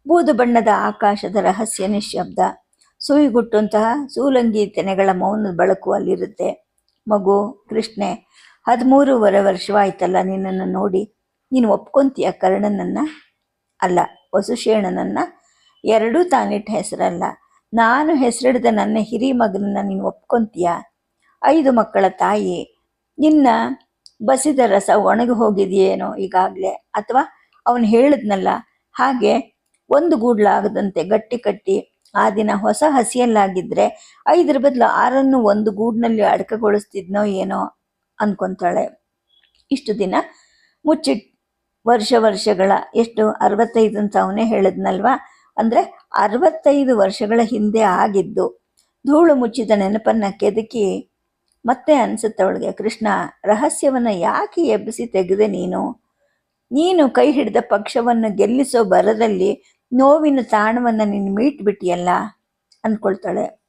ಬೂದು ಬಣ್ಣದ ಆಕಾಶದ ರಹಸ್ಯ ನಿಶ್ಶಬ್ದ ಸುಯಿಗುಟ್ಟಂತಹ ಸೂಲಂಗಿ ತೆನೆಗಳ ಮೌನದ ಬೆಳಕು ಅಲ್ಲಿರುತ್ತೆ. ಮಗು, ಕೃಷ್ಣೆ, ಹದಿಮೂರುವರೆ ವರ್ಷವಾಯ್ತಲ್ಲ ನಿನ್ನನ್ನು ನೋಡಿ. ನೀನು ಒಪ್ಕೊಂತೀಯ ಕರ್ಣನನ್ನು? ಅಲ್ಲ, ವಸುಶೇಣನನ್ನು? ಎರಡೂ ತಾನಿಟ್ಟ ಹೆಸರಲ್ಲ. ನಾನು ಹೆಸರಿಡಿದ ನನ್ನ ಹಿರಿ ಮಗನನ್ನು ನೀನು ಒಪ್ಕೊಂತೀಯ? ಐದು ಮಕ್ಕಳ ತಾಯಿ, ನಿನ್ನ ಬಸಿದ ರಸ ಒಣಗಿ ಹೋಗಿದೆಯೇನೋ ಈಗಾಗಲೇ? ಅಥವಾ ಅವನು ಹೇಳಿದ್ನಲ್ಲ, ಹಾಗೆ ಒಂದು ಗೂಡ್ಲಾಗದಂತೆ ಗಟ್ಟಿ ಕಟ್ಟಿ ಆ ದಿನ ಹೊಸ ಹಸಿಯಲ್ಲಾಗಿದ್ರೆ ಐದರ ಬದಲು ಆರನ್ನು ಒಂದು ಗೂಡಿನಲ್ಲಿ ಅಡಕಗೊಳಿಸ್ತಿದ್ನೋ ಏನೋ ಅನ್ಕೊಂತಾಳೆ. ಇಷ್ಟು ದಿನ ಮುಚ್ಚಿಟ್ ವರ್ಷ ವರ್ಷಗಳ ಎಷ್ಟು ಅರವತ್ತೈದು ಅಂತ ಅವನೇ ಹೇಳಿದ್ನಲ್ವಾ? ಅಂದರೆ ಅರವತ್ತೈದು ವರ್ಷಗಳ ಹಿಂದೆ ಆಗಿದ್ದು ಧೂಳು ಮುಚ್ಚಿದ ನೆನಪನ್ನ ಕೆದಕಿ ಮತ್ತೆ ಅನ್ಸುತ್ತ ಅವಳಿಗೆ, ಕೃಷ್ಣ, ರಹಸ್ಯವನ್ನು ಯಾಕೆ ಎಬ್ಬಿಸಿ ತೆಗೆದೆ ನೀನು? ನೀನು ಕೈ ಹಿಡಿದ ಪಕ್ಷವನ್ನು ಗೆಲ್ಲಿಸೋ ಬರದಲ್ಲಿ ನೋವಿನ ತಾಣವನ್ನು ನೀನು ಮೀಟ್ಬಿಟ್ಟಿಯಲ್ಲ? ಅಂದ್ಕೊಳ್ತಾಳೆ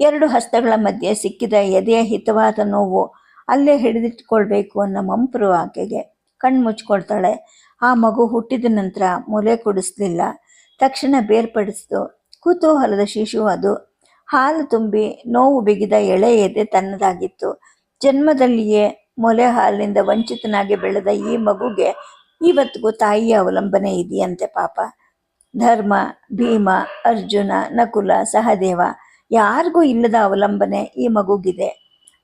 ಎರಡು ಹಸ್ತಗಳ ಮಧ್ಯೆ ಸಿಕ್ಕಿದ ಎದೆಯ ಹಿತವಾದ ನೋವು ಅಲ್ಲೇ ಹಿಡಿದಿಟ್ಕೊಳ್ಬೇಕು ಅನ್ನೋ ಮಂಪರು ಆಕೆಗೆ. ಕಣ್ಣು ಮುಚ್ಕೊಳ್ತಾಳೆ. ಆ ಮಗು ಹುಟ್ಟಿದ ನಂತರ ಮೊಲೆ ಕೊಡಿಸ್ಲಿಲ್ಲ. ತಕ್ಷಣ ಬೇರ್ಪಡಿಸ್ತು. ಕುತೂಹಲದ ಶಿಶು ಅದು. ಹಾಲು ತುಂಬಿ ನೋವು ಬಿಗಿದ ಎಳೆ ಎದೆ ತನ್ನದಾಗಿತ್ತು. ಜನ್ಮದಲ್ಲಿಯೇ ಮೊಲೆ ಹಾಲಿನಿಂದ ವಂಚಿತನಾಗಿ ಬೆಳೆದ ಈ ಮಗುಗೆ ಇವತ್ತಿಗೂ ತಾಯಿಯ ಅವಲಂಬನೆ ಇದೆಯಂತೆ ಪಾಪ? ಧರ್ಮ, ಭೀಮ, ಅರ್ಜುನ, ನಕುಲ, ಸಹದೇವ, ಯಾರಿಗೂ ಇಲ್ಲದ ಅವಲಂಬನೆ ಈ ಮಗುಗಿದೆ.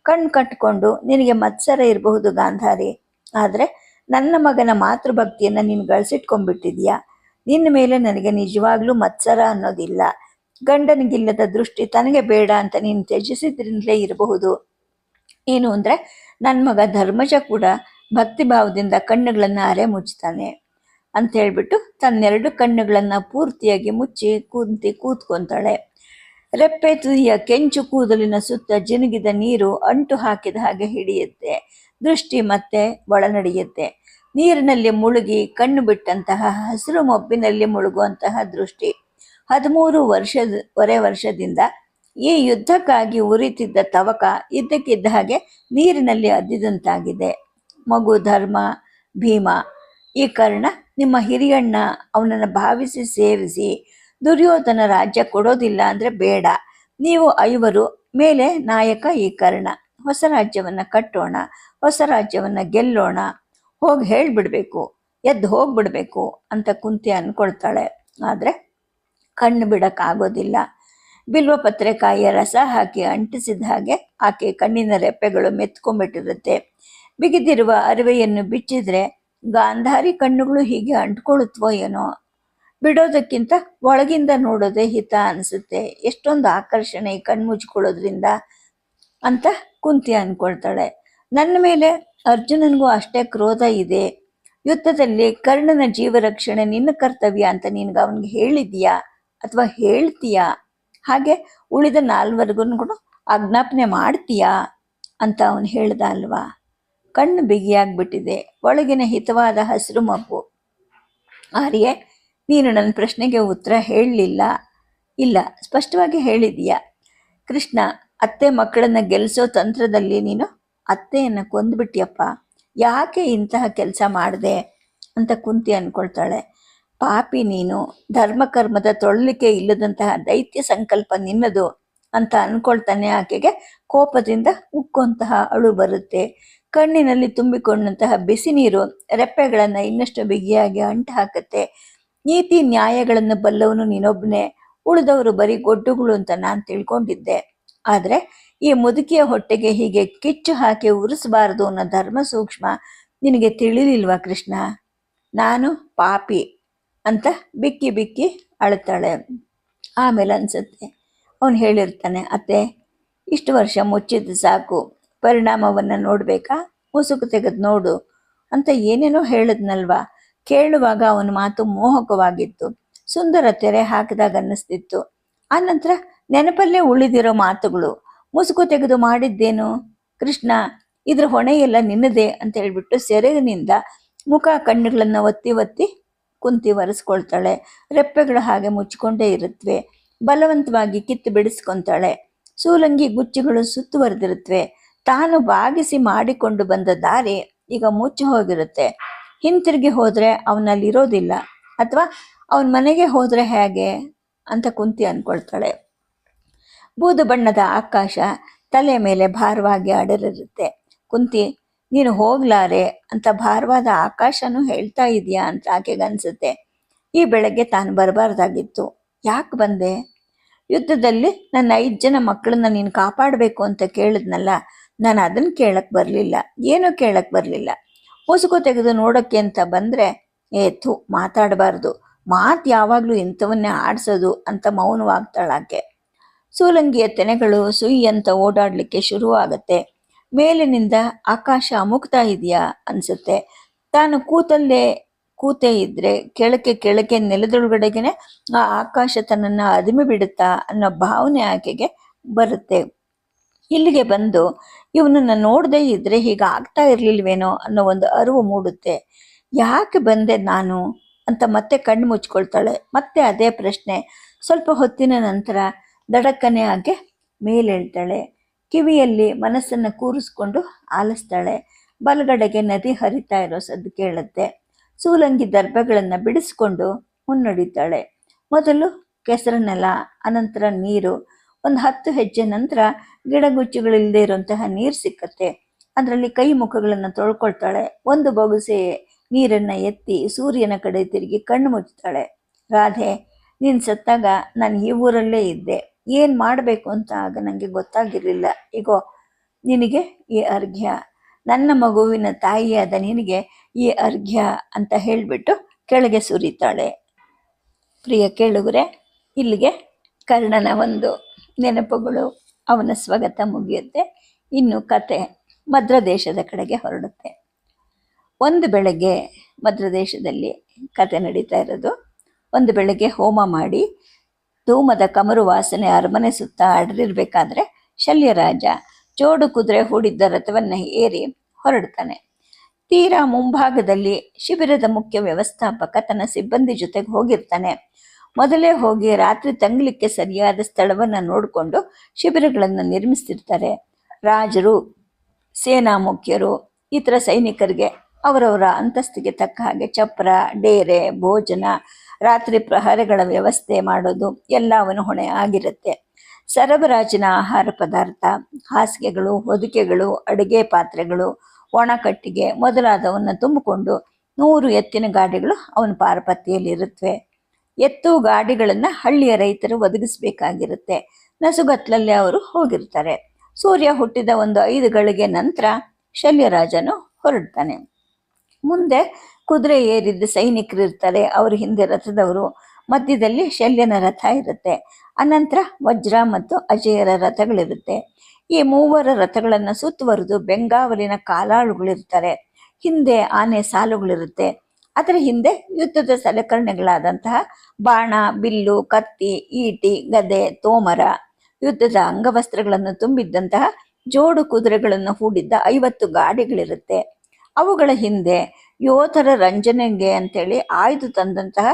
ಕಣ್ ಕಟ್ಕೊಂಡು ನಿನಗೆ ಮತ್ಸರ ಇರಬಹುದು ಗಾಂಧಾರಿ. ಆದರೆ ನನ್ನ ಮಗನ ಮಾತೃಭಕ್ತಿಯನ್ನು ನೀನು ಗಳಿಸಿಟ್ಕೊಂಡ್ಬಿಟ್ಟಿದ್ಯಾ ನಿನ್ನ ಮೇಲೆ ನನಗೆ ನಿಜವಾಗ್ಲೂ ಮತ್ಸರ ಅನ್ನೋದಿಲ್ಲ. ಗಂಡನಿಗಿಲ್ಲದ ದೃಷ್ಟಿ ತನಗೆ ಬೇಡ ಅಂತ ನೀನು ತ್ಯಜಿಸಿದ್ರಿಂದಲೇ ಇರಬಹುದು. ಏನು ಅಂದರೆ ನನ್ನ ಮಗ ಧರ್ಮಜ ಕೂಡ ಭಕ್ತಿಭಾವದಿಂದ ಕಣ್ಣುಗಳನ್ನು ಅರೆ ಮುಚ್ತಾನೆ ಅಂತ ಹೇಳ್ಬಿಟ್ಟು ತನ್ನೆರಡು ಕಣ್ಣುಗಳನ್ನು ಪೂರ್ತಿಯಾಗಿ ಮುಚ್ಚಿ ಕುಂತಿ ಕೂತ್ಕೊಂತಾಳೆ. ರೆಪ್ಪೆ ತುದಿಯ ಕೆಂಚು ಕೂದಲಿನ ಸುತ್ತ ಜಿನುಗಿದ ನೀರು ಅಂಟು ಹಾಕಿದ ಹಾಗೆ ಹಿಡಿಯುತ್ತೆ. ದೃಷ್ಟಿ ಮತ್ತೆ ಒಳನಡೆಯುತ್ತೆ. ನೀರಿನಲ್ಲಿ ಮುಳುಗಿ ಕಣ್ಣು ಬಿಟ್ಟಂತಹ ಹಸಿರು ಮೊಬ್ಬಿನಲ್ಲಿ ಮುಳುಗುವಂತಹ ದೃಷ್ಟಿ. ಹದಿಮೂರು ವರ್ಷದ ವರೆ ವರ್ಷದಿಂದ ಈ ಯುದ್ಧಕ್ಕಾಗಿ ಉರಿತಿದ್ದ ತವಕ ಇದ್ದಕ್ಕಿದ್ದ ಹಾಗೆ ನೀರಿನಲ್ಲಿ ಅದ್ದಿದಂತಾಗಿದೆ ಮಗು, ಧರ್ಮ, ಭೀಮ, ಈ ಕಾರಣ ನಿಮ್ಮ ಹಿರಿಯಣ್ಣ ಅವನನ್ನು ಭಾವಿಸಿ ಸೇರಿಸಿ ದುರ್ಯೋಧನ ರಾಜ್ಯ ಕೊಡೋದಿಲ್ಲ ಅಂದರೆ ಬೇಡ. ನೀವು ಐವರು ಮೇಲೆ ನಾಯಕ ಈ ಕಾರಣ. ಹೊಸ ರಾಜ್ಯವನ್ನು ಕಟ್ಟೋಣ, ಹೊಸ ರಾಜ್ಯವನ್ನು ಗೆಲ್ಲೋಣ. ಹೋಗಿ ಹೇಳಿಬಿಡ್ಬೇಕು, ಎದ್ದು ಹೋಗ್ಬಿಡ್ಬೇಕು ಅಂತ ಕುಂತಿ ಅಂದ್ಕೊಳ್ತಾಳೆ ಆದರೆ ಕಣ್ಣು ಬಿಡೋಕ್ಕಾಗೋದಿಲ್ಲ. ಬಿಲ್ವ ಪತ್ರೆಕಾಯಿಯ ರಸ ಹಾಕಿ ಅಂಟಿಸಿದ ಹಾಗೆ ಆಕೆ ಕಣ್ಣಿನ ರೆಪ್ಪೆಗಳು ಮೆತ್ಕೊಂಡ್ಬಿಟ್ಟಿರುತ್ತೆ. ಬಿಗಿದಿರುವ ಅರಿವೆಯನ್ನು ಬಿಚ್ಚಿದ್ರೆ ಗಾಂಧಾರಿ ಕಣ್ಣುಗಳು ಹೀಗೆ ಅಂಟ್ಕೊಳ್ಳುತ್ತವೋ ಏನೋ? ಬಿಡೋದಕ್ಕಿಂತ ಒಳಗಿಂದ ನೋಡೋದೇ ಹಿತ ಅನಿಸುತ್ತೆ. ಎಷ್ಟೊಂದು ಆಕರ್ಷಣೆ ಕಣ್ಮುಚ್ಕೊಳ್ಳೋದ್ರಿಂದ ಅಂತ ಕುಂತಿ ಅಂದ್ಕೊಳ್ತಾಳೆ ನನ್ನ ಮೇಲೆ ಅರ್ಜುನನಿಗೂ ಅಷ್ಟೇ ಕ್ರೋಧ ಇದೆ. ಯುದ್ಧದಲ್ಲಿ ಕರ್ಣನ ಜೀವ ರಕ್ಷಣೆ ನಿನ್ನ ಕರ್ತವ್ಯ ಅಂತ ನಿನ್ಗೆ ಅವನಿಗೆ ಹೇಳಿದ್ಯಾ ಅಥವಾ ಹೇಳ್ತೀಯಾ? ಹಾಗೆ ಉಳಿದ ನಾಲ್ವರೆಗೂ ಕೂಡ ಆಜ್ಞಾಪನೆ ಮಾಡ್ತೀಯಾ ಅಂತ ಅವನು ಹೇಳ್ದ ಅಲ್ವಾ? ಕಣ್ಣು ಬಿಗಿಯಾಗ್ಬಿಟ್ಟಿದೆ. ಒಳಗಿನ ಹಿತವಾದ ಹಸಿರು ಮಬ್ಬು ಆರ್ಯೆ, ನೀನು ನನ್ನ ಪ್ರಶ್ನೆಗೆ ಉತ್ತರ ಹೇಳಲಿಲ್ಲ. ಇಲ್ಲ, ಸ್ಪಷ್ಟವಾಗಿ ಹೇಳಿದೀಯ ಕೃಷ್ಣ, ಅತ್ತೆ ಮಕ್ಕಳನ್ನ ಗೆಲ್ಲಿಸೋ ತಂತ್ರದಲ್ಲಿ ನೀನು ಅತ್ತೆಯನ್ನು ಕೊಂದ್ಬಿಟ್ಟಿಯಪ್ಪ ಯಾಕೆ ಇಂತಹ ಕೆಲಸ ಮಾಡಿದೆ? ಅಂತ ಕುಂತಿ ಅಂದ್ಕೊಳ್ತಾಳೆ ಪಾಪಿ ನೀನು, ಧರ್ಮಕರ್ಮದ ತೊಳಲಿಕೆ ಇಲ್ಲದಂತಹ ದೈತ್ಯ ಸಂಕಲ್ಪ ನಿನ್ನದು ಅಂತ ಅನ್ಕೊಳ್ತಾನೆ ಆಕೆಗೆ ಕೋಪದಿಂದ ಉಕ್ಕುವಂತಹ ಅಳು ಬರುತ್ತೆ. ಕಣ್ಣಿನಲ್ಲಿ ತುಂಬಿಕೊಂಡಂತಹ ಬಿಸಿ ನೀರು ರೆಪ್ಪೆಗಳನ್ನು ಇನ್ನಷ್ಟು ಬಿಗಿಯಾಗಿ ಅಂಟು ಹಾಕುತ್ತೆ ನೀತಿ ನ್ಯಾಯಗಳನ್ನು ಬಲ್ಲವನು ನೀನೊಬ್ಬನೇ. ಉಳಿದವರು ಬರೀ ಗೊಡ್ಡುಗಳು ಅಂತ ನಾನು ತಿಳ್ಕೊಂಡಿದ್ದೆ. ಆದರೆ ಈ ಮುದುಕಿಯ ಹೊಟ್ಟೆಗೆ ಹೀಗೆ ಕಿಚ್ಚು ಹಾಕಿ ಉರಿಸಬಾರದು ಅನ್ನೋ ಧರ್ಮ ಸೂಕ್ಷ್ಮ ನಿನಗೆ ತಿಳಿಲಿಲ್ವಾ ಕೃಷ್ಣ? ನಾನು ಪಾಪಿ ಅಂತ ಬಿಕ್ಕಿ ಬಿಕ್ಕಿ ಅಳ್ತಾಳೆ ಆಮೇಲೆ ಅನ್ಸುತ್ತೆ. ಅವನು ಹೇಳಿರ್ತಾನೆ, ಅತ್ತೆ, ಇಷ್ಟು ವರ್ಷ ಮುಚ್ಚಿದ್ದು ಸಾಕು. ಪರಿಣಾಮವನ್ನು ನೋಡಬೇಕಾ? ಮುಸುಕು ತೆಗೆದು ನೋಡು ಅಂತ ಏನೇನೋ ಹೇಳಿದ್ನಲ್ವಾ? ಕೇಳುವಾಗ ಅವನ ಮಾತು ಮೋಹಕವಾಗಿತ್ತು. ಸುಂದರ ತೆರೆ ಹಾಕಿದಾಗ ಅನ್ನಿಸ್ತಿತ್ತು. ಆನಂತರ ನೆನಪಲ್ಲೇ ಉಳಿದಿರೋ ಮಾತುಗಳು. ಮುಸುಕು ತೆಗೆದು ಮಾಡಿದ್ದೇನು? ಕೃಷ್ಣ, ಇದ್ರ ಹೊಣೆ ಎಲ್ಲ ನಿನ್ನದೇ ಅಂತ ಹೇಳ್ಬಿಟ್ಟು ಸೆರೆಗಿನಿಂದ ಮುಖ ಕಣ್ಣುಗಳನ್ನು ಒತ್ತಿ ಒತ್ತಿ ಕುಂತಿ ಒರೆಸ್ಕೊಳ್ತಾಳೆ. ರೆಪ್ಪೆಗಳು ಹಾಗೆ ಮುಚ್ಚಿಕೊಂಡೇ ಇರುತ್ತವೆ ಬಲವಂತವಾಗಿ ಕಿತ್ತು ಬಿಡಿಸ್ಕೊಂತಾಳೆ. ಸೂಲಂಗಿ ಗುಚ್ಚಿಗಳು ಸುತ್ತುವರೆದಿರುತ್ತವೆ ತಾನು ಬಾಗಿಸಿ ಮಾಡಿಕೊಂಡು ಬಂದ ದಾರಿ ಈಗ ಮುಚ್ಚಿ ಹೋಗಿರುತ್ತೆ. ಹಿಂತಿರುಗಿ ಹೋದರೆ ಅವನಲ್ಲಿರೋದಿಲ್ಲ ಅಥವಾ ಅವನ ಮನೆಗೆ ಹೋದರೆ ಹೇಗೆ ಅಂತ ಕುಂತಿ ಅಂದ್ಕೊಳ್ತಾಳೆ ಬೂದು ಬಣ್ಣದ ಆಕಾಶ ತಲೆ ಮೇಲೆ ಭಾರವಾಗಿ ಅಡರಿರುತ್ತೆ ಕುಂತಿ, ನೀನು ಹೋಗ್ಲಾರೆ ಅಂತ ಭಾರವಾದ ಆಕಾಶನೂ ಹೇಳ್ತಾ ಇದೆಯಾ ಅಂತ ಆಕೆಗೆ ಅನ್ಸುತ್ತೆ. ಈ ಬೆಳಗ್ಗೆ ತಾನು ಬರಬಾರ್ದಾಗಿತ್ತು. ಯಾಕೆ ಬಂದೆ? ಯುದ್ಧದಲ್ಲಿ ನನ್ನ ಐದು ಜನ ಮಕ್ಕಳನ್ನ ನೀನು ಕಾಪಾಡಬೇಕು ಅಂತ ಕೇಳಿದ್ನಲ್ಲ ನಾನು ಅದನ್ನ ಕೇಳಕ್ ಬರಲಿಲ್ಲ. ಏನು ಕೇಳಕ್ ಬರಲಿಲ್ಲ. ಮುಸುಕು ತೆಗೆದು ನೋಡೋಕ್ಕೆ ಅಂತ ಬಂದ್ರೆ, ಏ ಥು, ಮಾತಾಡಬಾರ್ದು. ಮಾತು ಯಾವಾಗಲೂ ಇಂಥವನ್ನೇ ಆಡಿಸೋದು ಅಂತ ಮೌನವಾಗ್ತಾಳಾಕೆ. ಸೂಲಂಗಿಯ ತೆನೆಗಳು ಸುಯಿ ಅಂತ ಓಡಾಡ್ಲಿಕ್ಕೆ ಶುರುವಾಗತ್ತೆ. ಮೇಲಿನಿಂದ, ಆಕಾಶ ಅಮುಕ್ತಾ ಇದೆಯಾ? ಅನ್ಸುತ್ತೆ. ತಾನು ಕೂತಲ್ಲೇ, ಕೂತೇ ಇದ್ರೆ, ಕೆಳಕ್ಕೆ ಕೆಳಕ್ಕೆ ನೆಲದೊಳಗಡೆಗೆನೆ, ಆ ಆಕಾಶ ತನ್ನನ್ನ ಅದಿಮೆ ಬಿಡುತ್ತಾ? ಅನ್ನೋ ಭಾವನೆ ಆಕೆಗೆ ಬರುತ್ತೆ. ಇಲ್ಲಿಗೆ ಬಂದು ಇವನನ್ನ ನೋಡದೆ ಇದ್ರೆ ಹೀಗೆ ಆಗ್ತಾ ಇರ್ಲಿಲ್ವೇನೋ ಅನ್ನೋ ಒಂದು ಅರಿವು ಮೂಡುತ್ತೆ. ಯಾಕೆ ಬಂದೆ ನಾನು ಅಂತ ಮತ್ತೆ ಕಣ್ಣು ಮುಚ್ಕೊಳ್ತಾಳೆ. ಮತ್ತೆ ಅದೇ ಪ್ರಶ್ನೆ. ಸ್ವಲ್ಪ ಹೊತ್ತಿನ ನಂತರ ದಡಕ್ಕನೆ ಆಕೆ ಮೇಲೇಳ್ತಾಳೆ ಕಿವಿಯಲ್ಲಿ ಮನಸ್ಸನ್ನು ಕೂರಿಸ್ಕೊಂಡು ಆಲಿಸ್ತಾಳೆ. ಬಲಗಡೆಗೆ ನದಿ ಹರಿತಾ ಇರೋ ಸದ್ದು ಕೇಳುತ್ತೆ. ಸೂಲಂಗಿ ದರ್ಭೆಗಳನ್ನು ಬಿಡಿಸ್ಕೊಂಡು ಮುನ್ನಡಿತಾಳೆ. ಮೊದಲು ಕೆಸರನೆಲ ಅನಂತರ ನೀರು ಒಂದು ಹತ್ತು ಹೆಜ್ಜೆ ನಂತರ ಗಿಡಗುಚ್ಚುಗಳಿಲ್ಲದೆ ಇರುವಂತಹ ನೀರು ಸಿಕ್ಕತ್ತೆ. ಅದರಲ್ಲಿ ಕೈ ಮುಖಗಳನ್ನು ತೊಳ್ಕೊಳ್ತಾಳೆ. ಒಂದು ಬೊಗಸೆ ನೀರನ್ನು ಎತ್ತಿ ಸೂರ್ಯನ ಕಡೆ ತಿರುಗಿ ಕಣ್ಣು ಮುಚ್ಚುತ್ತಾಳೆ. ರಾಧೆ, ನೀನು ಸತ್ತಾಗ ನಾನು ಈ ಊರಲ್ಲೇ ಇದ್ದೆ. ಏನು ಮಾಡಬೇಕು ಅಂತ ಆಗ ನನಗೆ ಗೊತ್ತಾಗಿರಲಿಲ್ಲ. ಈಗೋ ನಿನಗೆ ಈ ಅರ್ಘ್ಯ. ನನ್ನ ಮಗುವಿನ ತಾಯಿಯಾದ ನಿನಗೆ ಈ ಅರ್ಘ್ಯ ಅಂತ ಹೇಳಿಬಿಟ್ಟು ಕೆಳಗೆ ಸುರಿತಾಳೆ. ಪ್ರಿಯ ಕೇಳುಗರೆ, ಇಲ್ಲಿಗೆ ಕರ್ಣನ ಒಂದು ನೆನಪುಗಳು ಅವನ ಸ್ವಗತ ಮುಗಿಯುತ್ತೆ. ಇನ್ನು ಕತೆ ಮದ್ರದೇಶದ ಕಡೆಗೆ ಹೊರಡುತ್ತೆ. ಒಂದು ಬೆಳಗ್ಗೆ ಮದ್ರದೇಶದಲ್ಲಿ ಕತೆ ನಡೀತಾ ಇರೋದು. ಒಂದು ಬೆಳಗ್ಗೆ ಹೋಮ ಮಾಡಿ ಧೂಮದ ಕಮರು ವಾಸನೆ ಅರಮನೆ ಸುತ್ತ ಅಡರಿರ್ಬೇಕಾದ್ರೆ ಶಲ್ಯರಾಜ ಜೋಡು ಕುದುರೆ ಹೂಡಿದ್ದ ರಥವನ್ನು ಏರಿ ಹೊರಡ್ತಾನೆ. ತೀರಾ ಮುಂಭಾಗದಲ್ಲಿ ಶಿಬಿರದ ಮುಖ್ಯ ವ್ಯವಸ್ಥಾಪಕ ತನ್ನ ಸಿಬ್ಬಂದಿ ಜೊತೆಗೆ ಹೋಗಿರ್ತಾನೆ. ಮೊದಲೇ ಹೋಗಿ ರಾತ್ರಿ ತಂಗಲಿಕ್ಕೆ ಸರಿಯಾದ ಸ್ಥಳವನ್ನು ನೋಡಿಕೊಂಡು ಶಿಬಿರಗಳನ್ನು ನಿರ್ಮಿಸ್ತಿರ್ತಾರೆ. ರಾಜರು, ಸೇನಾ ಮುಖ್ಯರು, ಇತರ ಸೈನಿಕರಿಗೆ ಅವರವರ ಅಂತಸ್ತಿಗೆ ತಕ್ಕ ಹಾಗೆ ಚಪ್ರ, ಡೇರೆ, ಭೋಜನ, ರಾತ್ರಿ ಪ್ರಹಾರಗಳ ವ್ಯವಸ್ಥೆ ಮಾಡೋದು ಎಲ್ಲವನ್ನು ಹೊಣೆ ಆಗಿರುತ್ತೆ. ಸರಬರಾಜಿನ ಆಹಾರ ಪದಾರ್ಥ, ಹಾಸಿಗೆಗಳು, ಹೊದಿಕೆಗಳು, ಅಡುಗೆ ಪಾತ್ರೆಗಳು, ಒಣಕಟ್ಟಿಗೆ ಮೊದಲಾದವನ್ನ ತುಂಬಿಕೊಂಡು ನೂರು ಎತ್ತಿನ ಗಾಡಿಗಳು ಅವನ ಪಾರಪತ್ತಿಯಲ್ಲಿ ಇರುತ್ತವೆ ಎತ್ತು ಗಾಡಿಗಳನ್ನು ಹಳ್ಳಿಯ ರೈತರು ಒದಗಿಸಬೇಕಾಗಿರುತ್ತೆ. ನಸುಗತ್ಲಲ್ಲಿ ಅವರು ಹೋಗಿರ್ತಾರೆ. ಸೂರ್ಯ ಹುಟ್ಟಿದ ಒಂದು ಐದು ಗಳಿಗೆ ನಂತರ ಶಲ್ಯರಾಜನು ಹೊರಡ್ತಾನೆ. ಮುಂದೆ ಕುದುರೆ ಏರಿದ್ದ ಸೈನಿಕರು ಇರ್ತಾರೆ ಅವ್ರ ಹಿಂದೆ ರಥದವರು. ಮಧ್ಯದಲ್ಲಿ ಶಲ್ಯನ ರಥ ಇರುತ್ತೆ. ಅನಂತರ ವಜ್ರ ಮತ್ತು ಅಜಯರ ರಥಗಳಿರುತ್ತೆ. ಈ ಮೂವರ ರಥಗಳನ್ನು ಸುತ್ತುವರೆದು ಬೆಂಗಾವಲಿನ ಕಾಲಾಳುಗಳಿರ್ತಾರೆ. ಹಿಂದೆ ಆನೆ ಸಾಲುಗಳಿರುತ್ತೆ. ಅದರ ಹಿಂದೆ ಯುದ್ಧದ ಸಲಕರಣೆಗಳಾದಂತಹ ಬಾಣ, ಬಿಲ್ಲು, ಕತ್ತಿ, ಈಟಿ, ಗದೆ, ತೋಮರ, ಯುದ್ಧದ ಅಂಗವಸ್ತ್ರಗಳನ್ನು ತುಂಬಿದ್ದಂತಹ ಜೋಡು ಕುದುರೆಗಳನ್ನು ಹೂಡಿದ್ದ ಐವತ್ತು ಗಾಡಿಗಳಿರುತ್ತೆ. ಅವುಗಳ ಹಿಂದೆ ಯೋಧರ ರಂಜನೆಗೆ ಅಂತೇಳಿ ಆಯ್ದು ತಂದಂತಹ,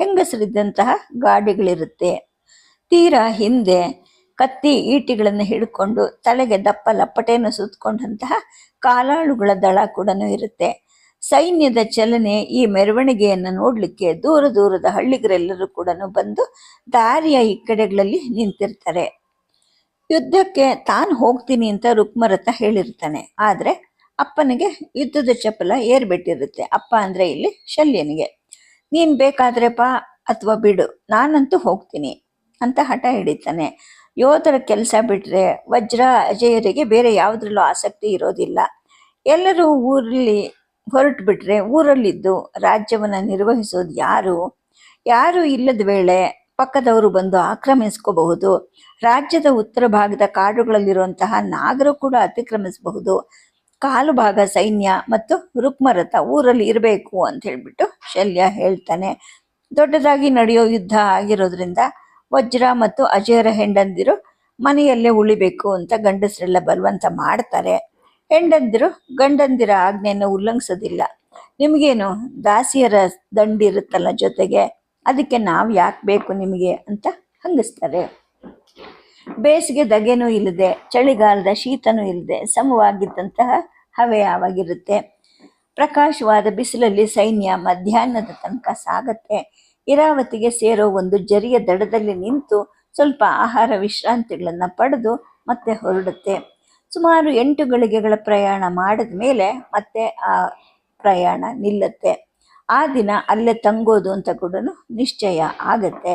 ಹೆಂಗಸರಿದ್ದಂತಹ ಗಾಡಿಗಳಿರುತ್ತೆ. ತೀರಾ ಹಿಂದೆ ಕತ್ತಿ, ಈಟಿಗಳನ್ನು ಹಿಡ್ಕೊಂಡು ತಲೆಗೆ ದಪ್ಪ ಲಪ್ಪಟೆಯನ್ನು ಸುತ್ತಕೊಂಡಂತಹ ಕಾಲಾಳುಗಳ ದಳ ಕೂಡ ಇರುತ್ತೆ. ಸೈನ್ಯದ ಚಲನೆ ಈ ಮೆರವಣಿಗೆಯನ್ನು ನೋಡಲಿಕ್ಕೆ ದೂರ ದೂರದ ಹಳ್ಳಿಗರೆಲ್ಲರೂ ಕೂಡ ಬಂದು ದಾರಿಯ ಈ ಕಡೆಗಳಲ್ಲಿ ನಿಂತಿರ್ತಾರೆ. ಯುದ್ಧಕ್ಕೆ ತಾನು ಹೋಗ್ತೀನಿ ಅಂತ ರುಕ್ಮರಥ ಹೇಳಿರ್ತಾನೆ. ಆದರೆ ಅಪ್ಪನಿಗೆ ಯುದ್ಧದ ಚಪಲ ಏರ್ಬಿಟ್ಟಿರುತ್ತೆ. ಅಪ್ಪ ಅಂದರೆ ಇಲ್ಲಿ ಶಲ್ಯನಿಗೆ. ನೀನ್ ಬೇಕಾದ್ರೆಪ್ಪ ಅಥವಾ ಬಿಡು, ನಾನಂತೂ ಹೋಗ್ತೀನಿ ಅಂತ ಹಠ ಹಿಡಿತಾನೆ. ಯೋಧರ ಕೆಲಸ ಬಿಟ್ಟರೆ ವಜ್ರ ಅಜಯರಿಗೆ ಬೇರೆ ಯಾವುದ್ರಲ್ಲೂ ಆಸಕ್ತಿ ಇರೋದಿಲ್ಲ. ಎಲ್ಲರೂ ಊರಲ್ಲಿ ಹೊರಟು ಬಿಟ್ರೆ ಊರಲ್ಲಿದ್ದು ರಾಜ್ಯವನ್ನು ನಿರ್ವಹಿಸೋದು ಯಾರು? ಯಾರು ಇಲ್ಲದ ವೇಳೆ ಪಕ್ಕದವರು ಬಂದು ಆಕ್ರಮಿಸ್ಕೋಬಹುದು, ರಾಜ್ಯದ ಉತ್ತರ ಭಾಗದ ಕಾಡುಗಳಲ್ಲಿರುವಂತಹ ನಾಗರು ಕೂಡ ಅತಿಕ್ರಮಿಸಬಹುದು, ಕಾಲು ಭಾಗ ಸೈನ್ಯ ಮತ್ತು ರುಕ್ಮರಥ ಊರಲ್ಲಿ ಇರಬೇಕು ಅಂತ ಹೇಳ್ಬಿಟ್ಟು ಶಲ್ಯ ಹೇಳ್ತಾನೆ. ದೊಡ್ಡದಾಗಿ ನಡೆಯೋ ಯುದ್ಧ ಆಗಿರೋದ್ರಿಂದ ವಜ್ರ ಮತ್ತು ಅಜಯರ ಹೆಂಡಂದಿರು ಮನೆಯಲ್ಲೇ ಉಳಿಬೇಕು ಅಂತ ಗಂಡಸರೆಲ್ಲ ಬಲವಂತ ಮಾಡ್ತಾರೆ. ಹೆಂಡಂದಿರು ಗಂಡಂದಿರ ಆಜ್ಞೆಯನ್ನು ಉಲ್ಲಂಘಿಸೋದಿಲ್ಲ. ನಿಮಗೇನು ದಾಸಿಯರ ದಂಡಿರುತ್ತಲ್ಲ ಜೊತೆಗೆ, ಅದಕ್ಕೆ ನಾವು ಯಾಕೆ ಬೇಕು ನಿಮಗೆ ಅಂತ ಹಂಗಿಸ್ತಾರೆ. ಬೇಸಿಗೆ ದಗೆನೂ ಇಲ್ಲದೆ, ಚಳಿಗಾಲದ ಶೀತನೂ ಇಲ್ಲದೆ ಸಮವಾಗಿದ್ದಂತಹ ಹವೆ ಯಾವಾಗಿರುತ್ತೆ? ಪ್ರಕಾಶವಾದ ಬಿಸಿಲಲ್ಲಿ ಸೈನ್ಯ ಮಧ್ಯಾಹ್ನದ ತನಕ ಸಾಗತ್ತೆ. ಇರಾವತಿಗೆ ಸೇರೋ ಒಂದು ಜರಿಯ ದಡದಲ್ಲಿ ನಿಂತು ಸ್ವಲ್ಪ ಆಹಾರ ವಿಶ್ರಾಂತಿಗಳನ್ನು ಪಡೆದು ಮತ್ತೆ ಹೊರಡುತ್ತೆ. ಸುಮಾರು ಎಂಟು ಗಳಿಗೆಗಳ ಪ್ರಯಾಣ ಮಾಡಿದ ಮೇಲೆ ಮತ್ತೆ ಆ ಪ್ರಯಾಣ ನಿಲ್ಲತ್ತೆ. ಆ ದಿನ ಅಲ್ಲೇ ತಂಗೋದು ಅಂತ ಕೂಡ ನಿಶ್ಚಯ ಆಗತ್ತೆ.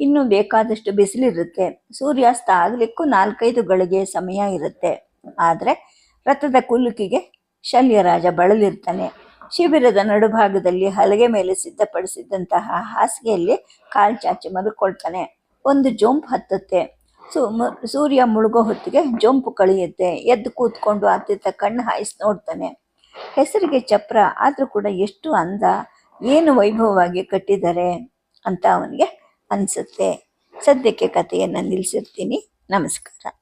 ಇನ್ನು ಬೇಕಾದಷ್ಟು ಬಿಸಿಲಿರುತ್ತೆ. ಸೂರ್ಯಾಸ್ತ ಆಗಲಿಕ್ಕೂ ನಾಲ್ಕೈದು ಗಳಿಗೆ ಸಮಯ ಇರುತ್ತೆ. ಆದರೆ ರಥದ ಕುಲುಕಿಗೆ ಶಲ್ಯರಾಜ ಬಳಲಿರ್ತಾನೆ. ಶಿಬಿರದ ನಡುಭಾಗದಲ್ಲಿ ಹಲಗೆ ಮೇಲೆ ಸಿದ್ಧಪಡಿಸಿದ್ದಂತಹ ಹಾಸಿಗೆಯಲ್ಲಿ ಕಾಲ್ ಚಾಚಿ ಮಲ್ಕೊಳ್ತಾನೆ. ಒಂದು ಜೋಂಪ್ ಹತ್ತುತ್ತೆ. ಸು ಸೂರ್ಯ ಮುಳುಗೋ ಹೊತ್ತಿಗೆ ಜೊಂಪು ಕಳೆಯುತ್ತೆ. ಎದ್ದು ಕೂತ್ಕೊಂಡು ಅತ್ತಿತ್ತ ಕಣ್ಣು ಹಾಯಿಸಿ ನೋಡ್ತಾನೆ. ಹೆಸರಿಗೆ ಚಪ್ರ, ಆದರೂ ಕೂಡ ಎಷ್ಟು ಅಂದ, ಏನು ವೈಭವವಾಗಿ ಕಟ್ಟಿದ್ದಾರೆ ಅಂತ ಅವನಿಗೆ ಅನಿಸುತ್ತೆ. ಸದ್ಯಕ್ಕೆ ಕಥೆಯನ್ನು ನಿಲ್ಲಿಸಿರ್ತೀನಿ ನಮಸ್ಕಾರ.